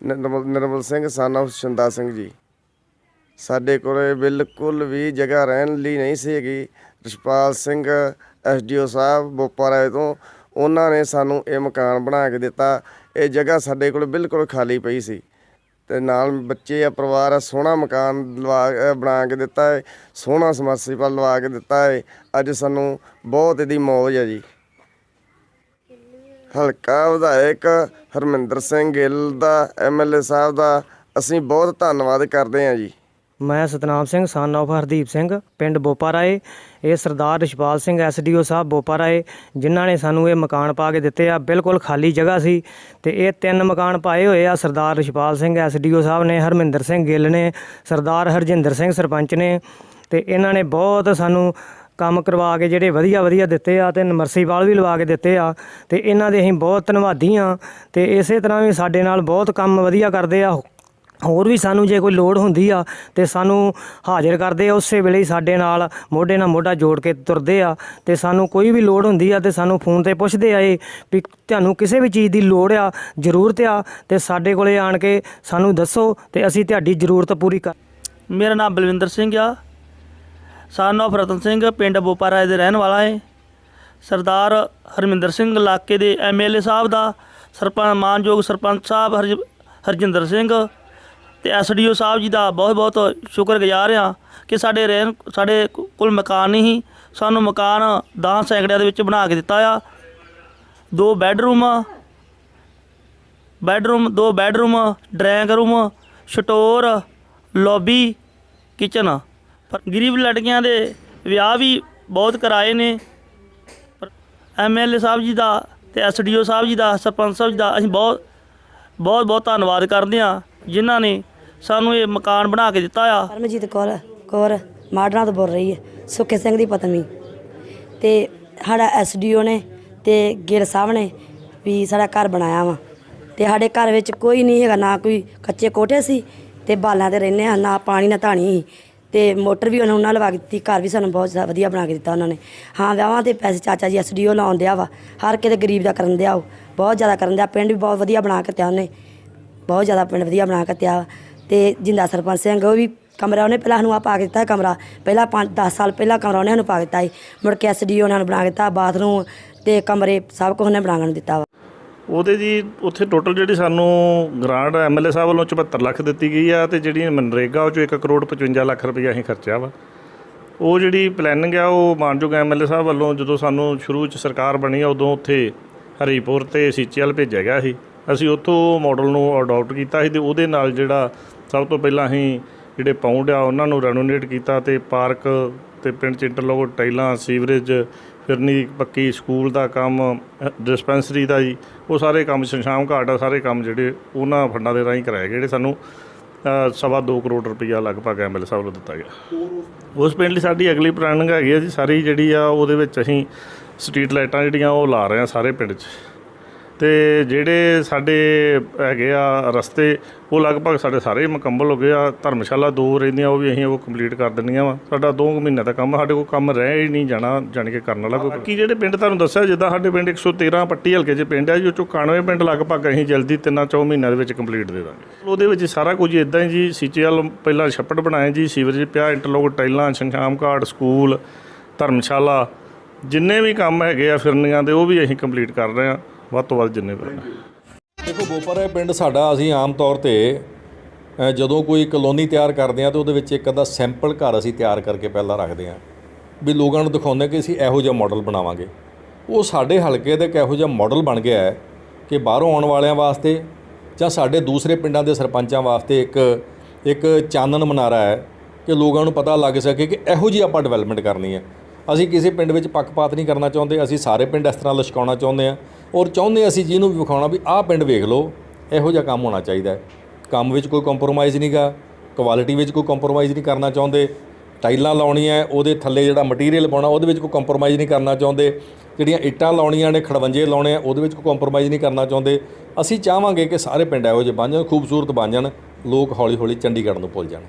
Speaker 11: ਨਿਰਮਲ ਨਿਰਮਲ ਸਿੰਘ ਸਨ ਸਾਨਾ ਸ਼ਿੰਦਾ ਸਿੰਘ ਜੀ। ਸਾਡੇ ਕੋਲ ਬਿਲਕੁਲ ਵੀ ਜਗ੍ਹਾ ਰਹਿਣ ਲਈ ਨਹੀਂ ਸੀ ਹੈਗੀ। ਰਛਪਾਲ ਸਿੰਘ ਐਸਡੀਓ ਸਾਹਿਬ ਬੋਪਾਰਾਏ ਤੋਂ ਉਹਨਾਂ ਨੇ ਸਾਨੂੰ ਇਹ ਮਕਾਨ ਬਣਾ ਕੇ ਦਿੱਤਾ। ਇਹ ਜਗ੍ਹਾ ਸਾਡੇ ਕੋਲ ਬਿਲਕੁਲ ਖਾਲੀ ਪਈ ਸੀ। ਤੇ ਨਾਲ ਬੱਚੇ ਆ, ਪਰਿਵਾਰ ਆ, ਸੋਹਣਾ ਮਕਾਨ ਲਵਾ ਬਣਾ ਕੇ ਦਿੱਤਾ ਹੈ ਸੋਹਣਾ ਸਮਰਸੀਪਲ ਲਵਾ ਕੇ ਦਿੱਤਾ ਹੈ ਅੱਜ ਸਾਨੂੰ ਬਹੁਤ ਇਹਦੀ ਮੌਜ ਹੈ ਜੀ। ਹਲਕਾ ਵਿਧਾਇਕ ਹਰਮਿੰਦਰ ਸਿੰਘ ਗਿੱਲ ਦਾ ਐਮਐਲਏ ਸਾਹਿਬ ਦਾ, ਅਸੀਂ ਬਹੁਤ ਧੰਨਵਾਦ ਕਰਦੇ ਹਾਂ ਜੀ।
Speaker 12: ਮੈਂ ਸਤਨਾਮ ਸਿੰਘ ਸਨ of ਹਰਦੀਪ ਸਿੰਘ, ਪਿੰਡ ਬੋਪਾ ਰਾਏ ਇਹ ਸਰਦਾਰ ਰਿਸ਼ਪਾਲ ਸਿੰਘ ਐਸਡੀਓ ਸਾਹਿਬ ਬੋਪਾ ਰਾਏ ਜਿਨ੍ਹਾਂ ਨੇ ਸਾਨੂੰ ਇਹ ਮਕਾਨ ਪਾ ਕੇ ਦਿੱਤੇ ਆ। ਬਿਲਕੁਲ ਖਾਲੀ ਜਗ੍ਹਾ ਸੀ ਤੇ ਇਹ ਤਿੰਨ ਮਕਾਨ ਪਾਏ ਹੋਏ ਆ ਸਰਦਾਰ ਰਿਸ਼ਪਾਲ ਸਿੰਘ ਐਸਡੀਓ ਸਾਹਿਬ ਨੇ, ਹਰਮਿੰਦਰ ਸਿੰਘ ਗਿੱਲ ਨੇ, ਸਰਦਾਰ ਹਰਜਿੰਦਰ ਸਿੰਘ ਸਰਪੰਚ ਨੇ। ਤੇ ਇਹਨਾਂ ਨੇ ਬਹੁਤ ਸਾਨੂੰ ਕੰਮ ਕਰਵਾ ਕੇ ਜਿਹੜੇ ਵਧੀਆ ਵਧੀਆ ਦਿੱਤੇ ਆ ਤੇ ਨਮਰਸੀਵਾਲ ਵੀ ਲਵਾ ਕੇ ਦਿੱਤੇ ਆ ਤੇ ਇਹਨਾਂ ਦੇ ਅਸੀਂ ਬਹੁਤ ਧੰਨਵਾਦੀ ਆ ਤੇ ਇਸੇ ਤਰ੍ਹਾਂ ਵੀ ਸਾਡੇ ਨਾਲ ਬਹੁਤ ਕੰਮ ਵਧੀਆ ਕਰਦੇ ਆ। ਹੋਰ ਵੀ ਸਾਨੂੰ ਜੇ ਕੋਈ ਲੋੜ ਹੁੰਦੀ ਆ ਤੇ ਸਾਨੂੰ ਹਾਜ਼ਰ ਕਰਦੇ ਆ, ਉਸੇ ਵੇਲੇ ਹੀ ਸਾਡੇ ਨਾਲ ਮੋਢੇ ਨਾਲ ਮੋਢਾ ਜੋੜ ਕੇ ਤੁਰਦੇ ਆ ਤੇ ਸਾਨੂੰ ਕੋਈ ਵੀ ਲੋੜ ਹੁੰਦੀ ਆ ਤੇ ਸਾਨੂੰ ਫੋਨ ਤੇ ਪੁੱਛਦੇ ਆ ਇਹ ਵੀ ਤੁਹਾਨੂੰ ਕਿਸੇ ਵੀ ਚੀਜ਼ ਦੀ ਲੋੜ ਆ, ਜ਼ਰੂਰਤ ਆ ਤੇ ਸਾਡੇ ਕੋਲੇ ਆਣ ਕੇ ਸਾਨੂੰ ਦੱਸੋ ਤੇ ਅਸੀਂ ਤੁਹਾਡੀ ਜ਼ਰੂਰਤ ਪੂਰੀ ਕਰ
Speaker 13: ਮੇਰਾ ਨਾਮ ਬਲਵਿੰਦਰ ਸਿੰਘ ਆ। ਸਨ of ਰਤਨ ਸਿੰਘ ਪਿੰਡ ਬੋਪਾਰਾਏ ਦੇ ਰਹਿਣ ਵਾਲਾ ਹੈ। ਸਰਦਾਰ ਹਰਮਿੰਦਰ ਸਿੰਘ ਇਲਾਕੇ ਦੇ ਐਮਐਲਏ ਸਾਹਿਬ ਦਾ ਸਰਪੰਚ ਮਾਨਯੋਗ ਸਰਪੰਚ ਸਾਹਿਬ ਹਰਜ, ਹਰਜਿੰਦਰ ਸਿੰਘ ਤੇ ਐਸਡੀਓ ਸਾਹਿਬ ਜੀ ਦਾ ਬਹੁਤ ਬਹੁਤ ਸ਼ੁਕਰਗੁਜ਼ਾਰ ਹਾਂ ਕਿ ਸਾਡੇ ਰਹਿਣ, ਸਾਡੇ ਕੋਲ ਮਕਾਨ ਨਹੀਂ ਸੀ ਸਾਨੂੰ ਮਕਾਨ 10 ਸੈਂਕੜਿਆਂ ਦੇ ਵਿੱਚ ਬਣਾ ਕੇ ਦਿੱਤਾ ਆ। ਦੋ ਬੈੱਡਰੂਮ ਬੈੱਡਰੂਮ, ਦੋ bedroom, drawing room, store, lobby, kitchen. ਪਰ ਗਰੀਬ ਲੜਕੀਆਂ ਦੇ ਵਿਆਹ ਵੀ ਬਹੁਤ ਕਰਾਏ ਨੇ। ਐਮਐਲਏ ਸਾਹਿਬ ਜੀ ਦਾ ਤੇ ਐਸਡੀਓ ਸਾਹਿਬ ਜੀ ਦਾ, ਸਰਪੰਚ ਸਾਹਿਬ ਜੀ ਦਾ ਅਸੀਂ ਬਹੁਤ ਬਹੁਤ ਬਹੁਤ ਧੰਨਵਾਦ ਕਰਦੇ ਹਾਂ, ਜਿਨ੍ਹਾਂ ਨੇ ਸਾਨੂੰ ਇਹ ਮਕਾਨ ਬਣਾ ਕੇ ਦਿੱਤਾ ਆ।
Speaker 14: ਪਰਮਜੀਤ ਕੌਰ ਕੌਰ ਮਾਡਰਾਂ ਤੋਂ ਬੋਲ ਰਹੀ ਹੈ, ਸੁੱਖੇ ਸਿੰਘ ਦੀ ਪਤਨੀ। ਤੇ ਸਾਡਾ ਐਸਡੀਓ ਨੇ ਤੇ ਗਿੱਲ ਸਾਹਿਬ ਨੇ ਵੀ ਸਾਡਾ ਘਰ ਬਣਾਇਆ ਵਾ। ਤੇ ਸਾਡੇ ਘਰ ਵਿੱਚ ਕੋਈ ਨਹੀਂ ਹੈਗਾ, ਨਾ ਕੋਈ ਕੱਚੇ ਕੋਠੇ ਸੀ ਤੇ ਬਾਲਾਂ ਤੇ ਰਹਿੰਦੇ ਆ ਨਾ ਪਾਣੀ, ਨਾ ਧਾਣੀ। ਸੀ ਤੇ ਮੋਟਰ ਵੀ ਉਹਨਾਂ ਉਹਨਾਂ ਲਵਾ ਕੇ ਦਿੱਤੀ, ਘਰ ਵੀ ਸਾਨੂੰ ਬਹੁਤ ਜ਼ਿਆਦਾ ਵਧੀਆ ਬਣਾ ਕੇ ਦਿੱਤਾ ਉਹਨਾਂ ਨੇ। ਹਾਂ, ਵਿਆਹਾਂ ਤੇ ਪੈਸੇ ਚਾਚਾ ਜੀ ਐਸਡੀਓ ਲਾਉਣ ਦਿਆ ਵਾ, ਹਰ ਕਿਤੇ ਗਰੀਬ ਦਾ ਕਰਨ ਦਿਆ ਉਹ, ਬਹੁਤ ਜ਼ਿਆਦਾ ਕਰਨ ਦਿਆ, ਪਿੰਡ ਵੀ ਬਹੁਤ ਵਧੀਆ ਬਣਾ ਕੇ ਤਿਆ ਉਹਨੇ। ਬਹੁਤ ਜ਼ਿਆਦਾ ਪਿੰਡ ਵਧੀਆ ਬਣਾ ਕੇ ਤਿਆ ਤੇ ਜਿੰਦਾ ਸਰਪੰਚ ਸਿੰਘ, ਉਹ ਵੀ ਕਮਰਾ ਉਹਨੇ ਪਹਿਲਾਂ ਸਾਨੂੰ ਆ ਪਾ ਕੇ ਦਿੱਤਾ ਕਮਰਾ, ਪਹਿਲਾਂ 5 10 ਸਾਲ ਪਹਿਲਾਂ ਕਮਰਾ ਉਹਨੇ ਸਾਨੂੰ ਪਾ ਕੇ ਦਿੱਤਾ ਸੀ। ਮੁੜ ਕੇ ਐਸਡੀਓ ਉਹਨਾਂ ਨੂੰ ਬਣਾ ਕੇ ਦਿੱਤਾ, ਬਾਥਰੂਮ ਤੇ ਕਮਰੇ ਸਭ ਕੁਝ ਉਹਨੇ ਬਣਾ ਕੇ ਦਿੱਤਾ ਵਾ।
Speaker 15: ਉਹਦੇ ਜੀ ਉੱਥੇ ਟੋਟਲ ਜਿਹੜੀ ਸਾਨੂੰ ਗ੍ਰਾਂਟ ਐਮਐਲਏ ਸਾਹਿਬ ਵੱਲੋਂ 74 ਲੱਖ ਦਿੱਤੀ ਗਈ ਆ ਤੇ ਜਿਹੜੀ ਮਨਰੇਗਾ ਉਹ 'ਚੋਂ 1 ਕਰੋੜ 55 ਲੱਖ ਰੁਪਈਆ ਅਸੀਂ ਖਰਚਿਆ ਵਾ। ਉਹ ਜਿਹੜੀ ਪਲੈਨਿੰਗ ਆ ਉਹ ਮਾਨਯੋਗ ਐਮਐਲਏ ਸਾਹਿਬ ਵੱਲੋਂ ਜਦੋਂ ਸਾਨੂੰ ਸ਼ੁਰੂ 'ਚ ਸਰਕਾਰ ਬਣੀ ਆ, ਉਦੋਂ ਉੱਥੇ ਹਰੀਪੁਰ ਤੇ ਸੀਚੇਵਾਲ ਭੇਜਿਆ ਗਿਆ ਸੀ। ਅਸੀਂ ਉੱਥੋਂ ਮਾਡਲ ਨੂੰ ਅਡਾਪਟ ਕੀਤਾ ਸੀ ਤੇ ਉਹਦੇ ਨਾਲ ਜਿਹੜਾ ਸਭ ਤੋਂ ਪਹਿਲਾਂ ਅਸੀਂ ਜਿਹੜੇ ਪਾਉਂਡ ਆ, ਉਹਨਾਂ ਨੂੰ ਰੈਨੋਵੇਟ ਕੀਤਾ ਤੇ ਪਾਰਕ ਤੇ ਪਿੰਡ ਚ ਇੰਟਰਲੋਕ ਟਾਈਲਾਂ, ਸੀਵਰੇਜ ਫਿਰਨੀ ਪੱਕੀ ਸਕੂਲ ਦਾ ਕੰਮ, ਡਿਸਪੈਂਸਰੀ ਦਾ ਜੀ, ਉਹ ਸਾਰੇ ਕੰਮ ਸ਼ਮਸ਼ਾਮ ਘਾਟ ਆ, ਸਾਰੇ ਕੰਮ ਜਿਹੜੇ ਉਹਨਾਂ ਫੰਡਾਂ ਦੇ ਰਾਹੀਂ ਕਰਾਏ ਗਏ ਜਿਹੜੇ ਸਾਨੂੰ ਸਵਾ ਦੋ ਕਰੋੜ ਰੁਪਈਆ ਲਗਭਗ ਐਮਐਲਏ ਸਾਹਿਬ ਵੱਲੋਂ ਦਿੱਤਾ ਗਿਆ। ਉਸ ਪਿੰਡ ਲਈ ਸਾਡੀ ਅਗਲੀ ਪਲਾਨਿੰਗ ਹੈਗੀ ਆ ਜੀ, ਸਾਰੀ ਜਿਹੜੀ ਆ, ਉਹਦੇ ਵਿੱਚ ਅਸੀਂ ਸਟਰੀਟ ਲਾਈਟਾਂ ਜਿਹੜੀਆਂ, ਉਹ ਲਾ ਰਹੇ ਆ ਸਾਰੇ ਪਿੰਡ 'ਚ। ਤੇ ਜਿਹੜੇ ਸਾਡੇ ਹੈਗੇ ਆ ਰਸਤੇ ਉਹ ਲਗਭਗ ਸਾਡੇ ਸਾਰੇ ਮੁਕੰਮਲ ਹੋ ਗਏ ਆ। ਧਰਮਸ਼ਾਲਾ ਦੋ ਰਹਿੰਦੀਆਂ ਉਹ ਵੀ ਅਸੀਂ ਉਹ ਕੰਪਲੀਟ ਕਰ ਦਿੰਦੀਆਂ ਵਾ। ਸਾਡਾ 2 ਮਹੀਨੇ ਦਾ ਕੰਮ ਆ, ਸਾਡੇ ਕੋਲ ਕੰਮ ਰਹਿ ਹੀ ਨਹੀਂ ਜਾਣਾ ਜਾਣੀ ਕਿ ਕਰਨ ਵਾਲਾ ਕੋਈ ਬਾਕੀ ਜਿਹੜੇ ਪਿੰਡ ਤੁਹਾਨੂੰ ਦੱਸਿਆ ਜਿੱਦਾਂ ਸਾਡੇ ਪਿੰਡ 113 ਪੱਟੀ ਹਲਕੇ 'ਚ ਪਿੰਡ ਹੈ ਜੋ ਚੋਂ 91 ਪਿੰਡ ਲਗਭਗ ਅਸੀਂ ਜਲਦੀ ਤਿੰਨਾਂ ਚੌ ਮਹੀਨਿਆਂ ਦੇ ਵਿੱਚ ਕੰਪਲੀਟ ਦੇ ਦਾਂਗੇ। ਉਹਦੇ ਵਿੱਚ ਸਾਰਾ ਕੁਝ ਇਦਾਂ ਹੀ ਜੀ ਸੀਚੇਵਾਲ ਪਹਿਲਾਂ ਛੱਪੜ ਬਣਾਏ ਜੀ ਸੀਵਰੇਜ ਪਿਆ ਇੰਟਰਲੋਕ ਟਾਈਲਾਂ ਸ਼ਮਸ਼ਾਨ ਘਾਟ ਸਕੂਲ ਧਰਮਸ਼ਾਲਾ ਜਿੰਨੇ ਵੀ ਕੰਮ ਹੈਗੇ ਆ ਫਿਰਨੀਆਂ ਦੇ ਉਹ ਵੀ ਅਸੀਂ ਕੰਪਲੀਟ ਕਰ ਰਹੇ ਆ ਵੱਧ ਤੋਂ ਵੱਧ ਜਿੰਨੇ ਵੀ
Speaker 16: ਦੇਖੋ ਬੋਪਰਾ ਪਿੰਡ ਸਾਡਾ ਅਸੀਂ ਆਮ ਤੌਰ ਤੇ ਜਦੋਂ ਕੋਈ ਕਲੋਨੀ ਤਿਆਰ ਕਰਦੇ ਆ ਤਾਂ ਉਹਦੇ ਵਿੱਚ ਇੱਕ ਅੱਧਾ ਸੈਂਪਲ ਘਰ ਅਸੀਂ ਤਿਆਰ ਕਰਕੇ ਪਹਿਲਾਂ ਰੱਖਦੇ ਆ ਵੀ ਲੋਕਾਂ ਨੂੰ ਦਿਖਾਉਂਦੇ ਕਿ ਅਸੀਂ ਇਹੋ ਜਿਹਾ ਮਾਡਲ ਬਣਾਵਾਂਗੇ। ਉਹ ਸਾਡੇ ਹਲਕੇ ਦਾ ਇੱਕ ਇਹੋ ਜਿਹਾ ਮਾਡਲ ਬਣ ਗਿਆ ਹੈ ਕਿ ਬਾਹਰੋਂ ਆਉਣ ਵਾਲਿਆਂ ਵਾਸਤੇ ਜਾਂ ਸਾਡੇ ਦੂਸਰੇ ਪਿੰਡਾਂ ਦੇ ਸਰਪੰਚਾਂ ਵਾਸਤੇ ਇੱਕ ਇੱਕ ਚਾਨਣ ਮਨਾਰਾ ਹੈ ਕਿ ਲੋਕਾਂ ਨੂੰ ਪਤਾ ਲੱਗ ਸਕੇ ਕਿ ਇਹੋ ਜਿਹੀ ਆਪਾਂ ਡਿਵੈਲਪਮੈਂਟ ਕਰਨੀ ਹੈ। ਅਸੀਂ ਕਿਸੇ ਪਿੰਡ ਵਿੱਚ ਪੱਖਪਾਤ ਨਹੀਂ ਕਰਨਾ ਚਾਹੁੰਦੇ, ਅਸੀਂ ਸਾਰੇ ਪਿੰਡ ਇਸ ਤਰ੍ਹਾਂ ਲਸ਼ਕਾਉਣਾ ਚਾਹੁੰਦੇ ਆ ਔਰ ਚਾਹੁੰਦੇ ਅਸੀਂ ਜਿਹਨੂੰ ਵੀ ਵਿਖਾਉਣਾ ਵੀ ਆਹ ਪਿੰਡ ਵੇਖ ਲਓ, ਇਹੋ ਜਿਹਾ ਕੰਮ ਹੋਣਾ ਚਾਹੀਦਾ ਹੈ। ਕੰਮ ਵਿੱਚ ਕੋਈ ਕੰਪਰੋਮਾਈਜ਼ ਨਹੀਂਗਾ ਕੁਆਲਿਟੀ ਵਿੱਚ ਕੋਈ ਕੰਪਰੋਮਾਈਜ਼ ਨਹੀਂ ਕਰਨਾ ਚਾਹੁੰਦੇ। ਟਾਈਲਾਂ ਲਾਉਣੀਆਂ, ਉਹਦੇ ਥੱਲੇ ਜਿਹੜਾ ਮਟੀਰੀਅਲ ਪਾਉਣਾ, ਉਹਦੇ ਵਿੱਚ ਕੋਈ ਕੰਪਰੋਮਾਈਜ਼ ਨਹੀਂ ਕਰਨਾ ਚਾਹੁੰਦੇ। ਜਿਹੜੀਆਂ ਇੱਟਾਂ ਲਾਉਣੀਆਂ ਨੇ, ਖੜਵੰਜੇ ਲਾਉਣੇ ਆ, ਉਹਦੇ ਵਿੱਚ ਕੋਈ ਕੰਪਰੋਮਾਈਜ਼ ਨਹੀਂ ਕਰਨਾ ਚਾਹੁੰਦੇ। ਅਸੀਂ ਚਾਹਾਂਗੇ ਕਿ ਸਾਰੇ ਪਿੰਡ ਇਹੋ ਜਿਹੇ ਬਣ ਜਾਣ, ਖੂਬਸੂਰਤ ਬਣ ਜਾਣ, ਲੋਕ ਹੌਲੀ ਹੌਲੀ ਚੰਡੀਗੜ੍ਹ ਨੂੰ ਭੁੱਲ ਜਾਣ।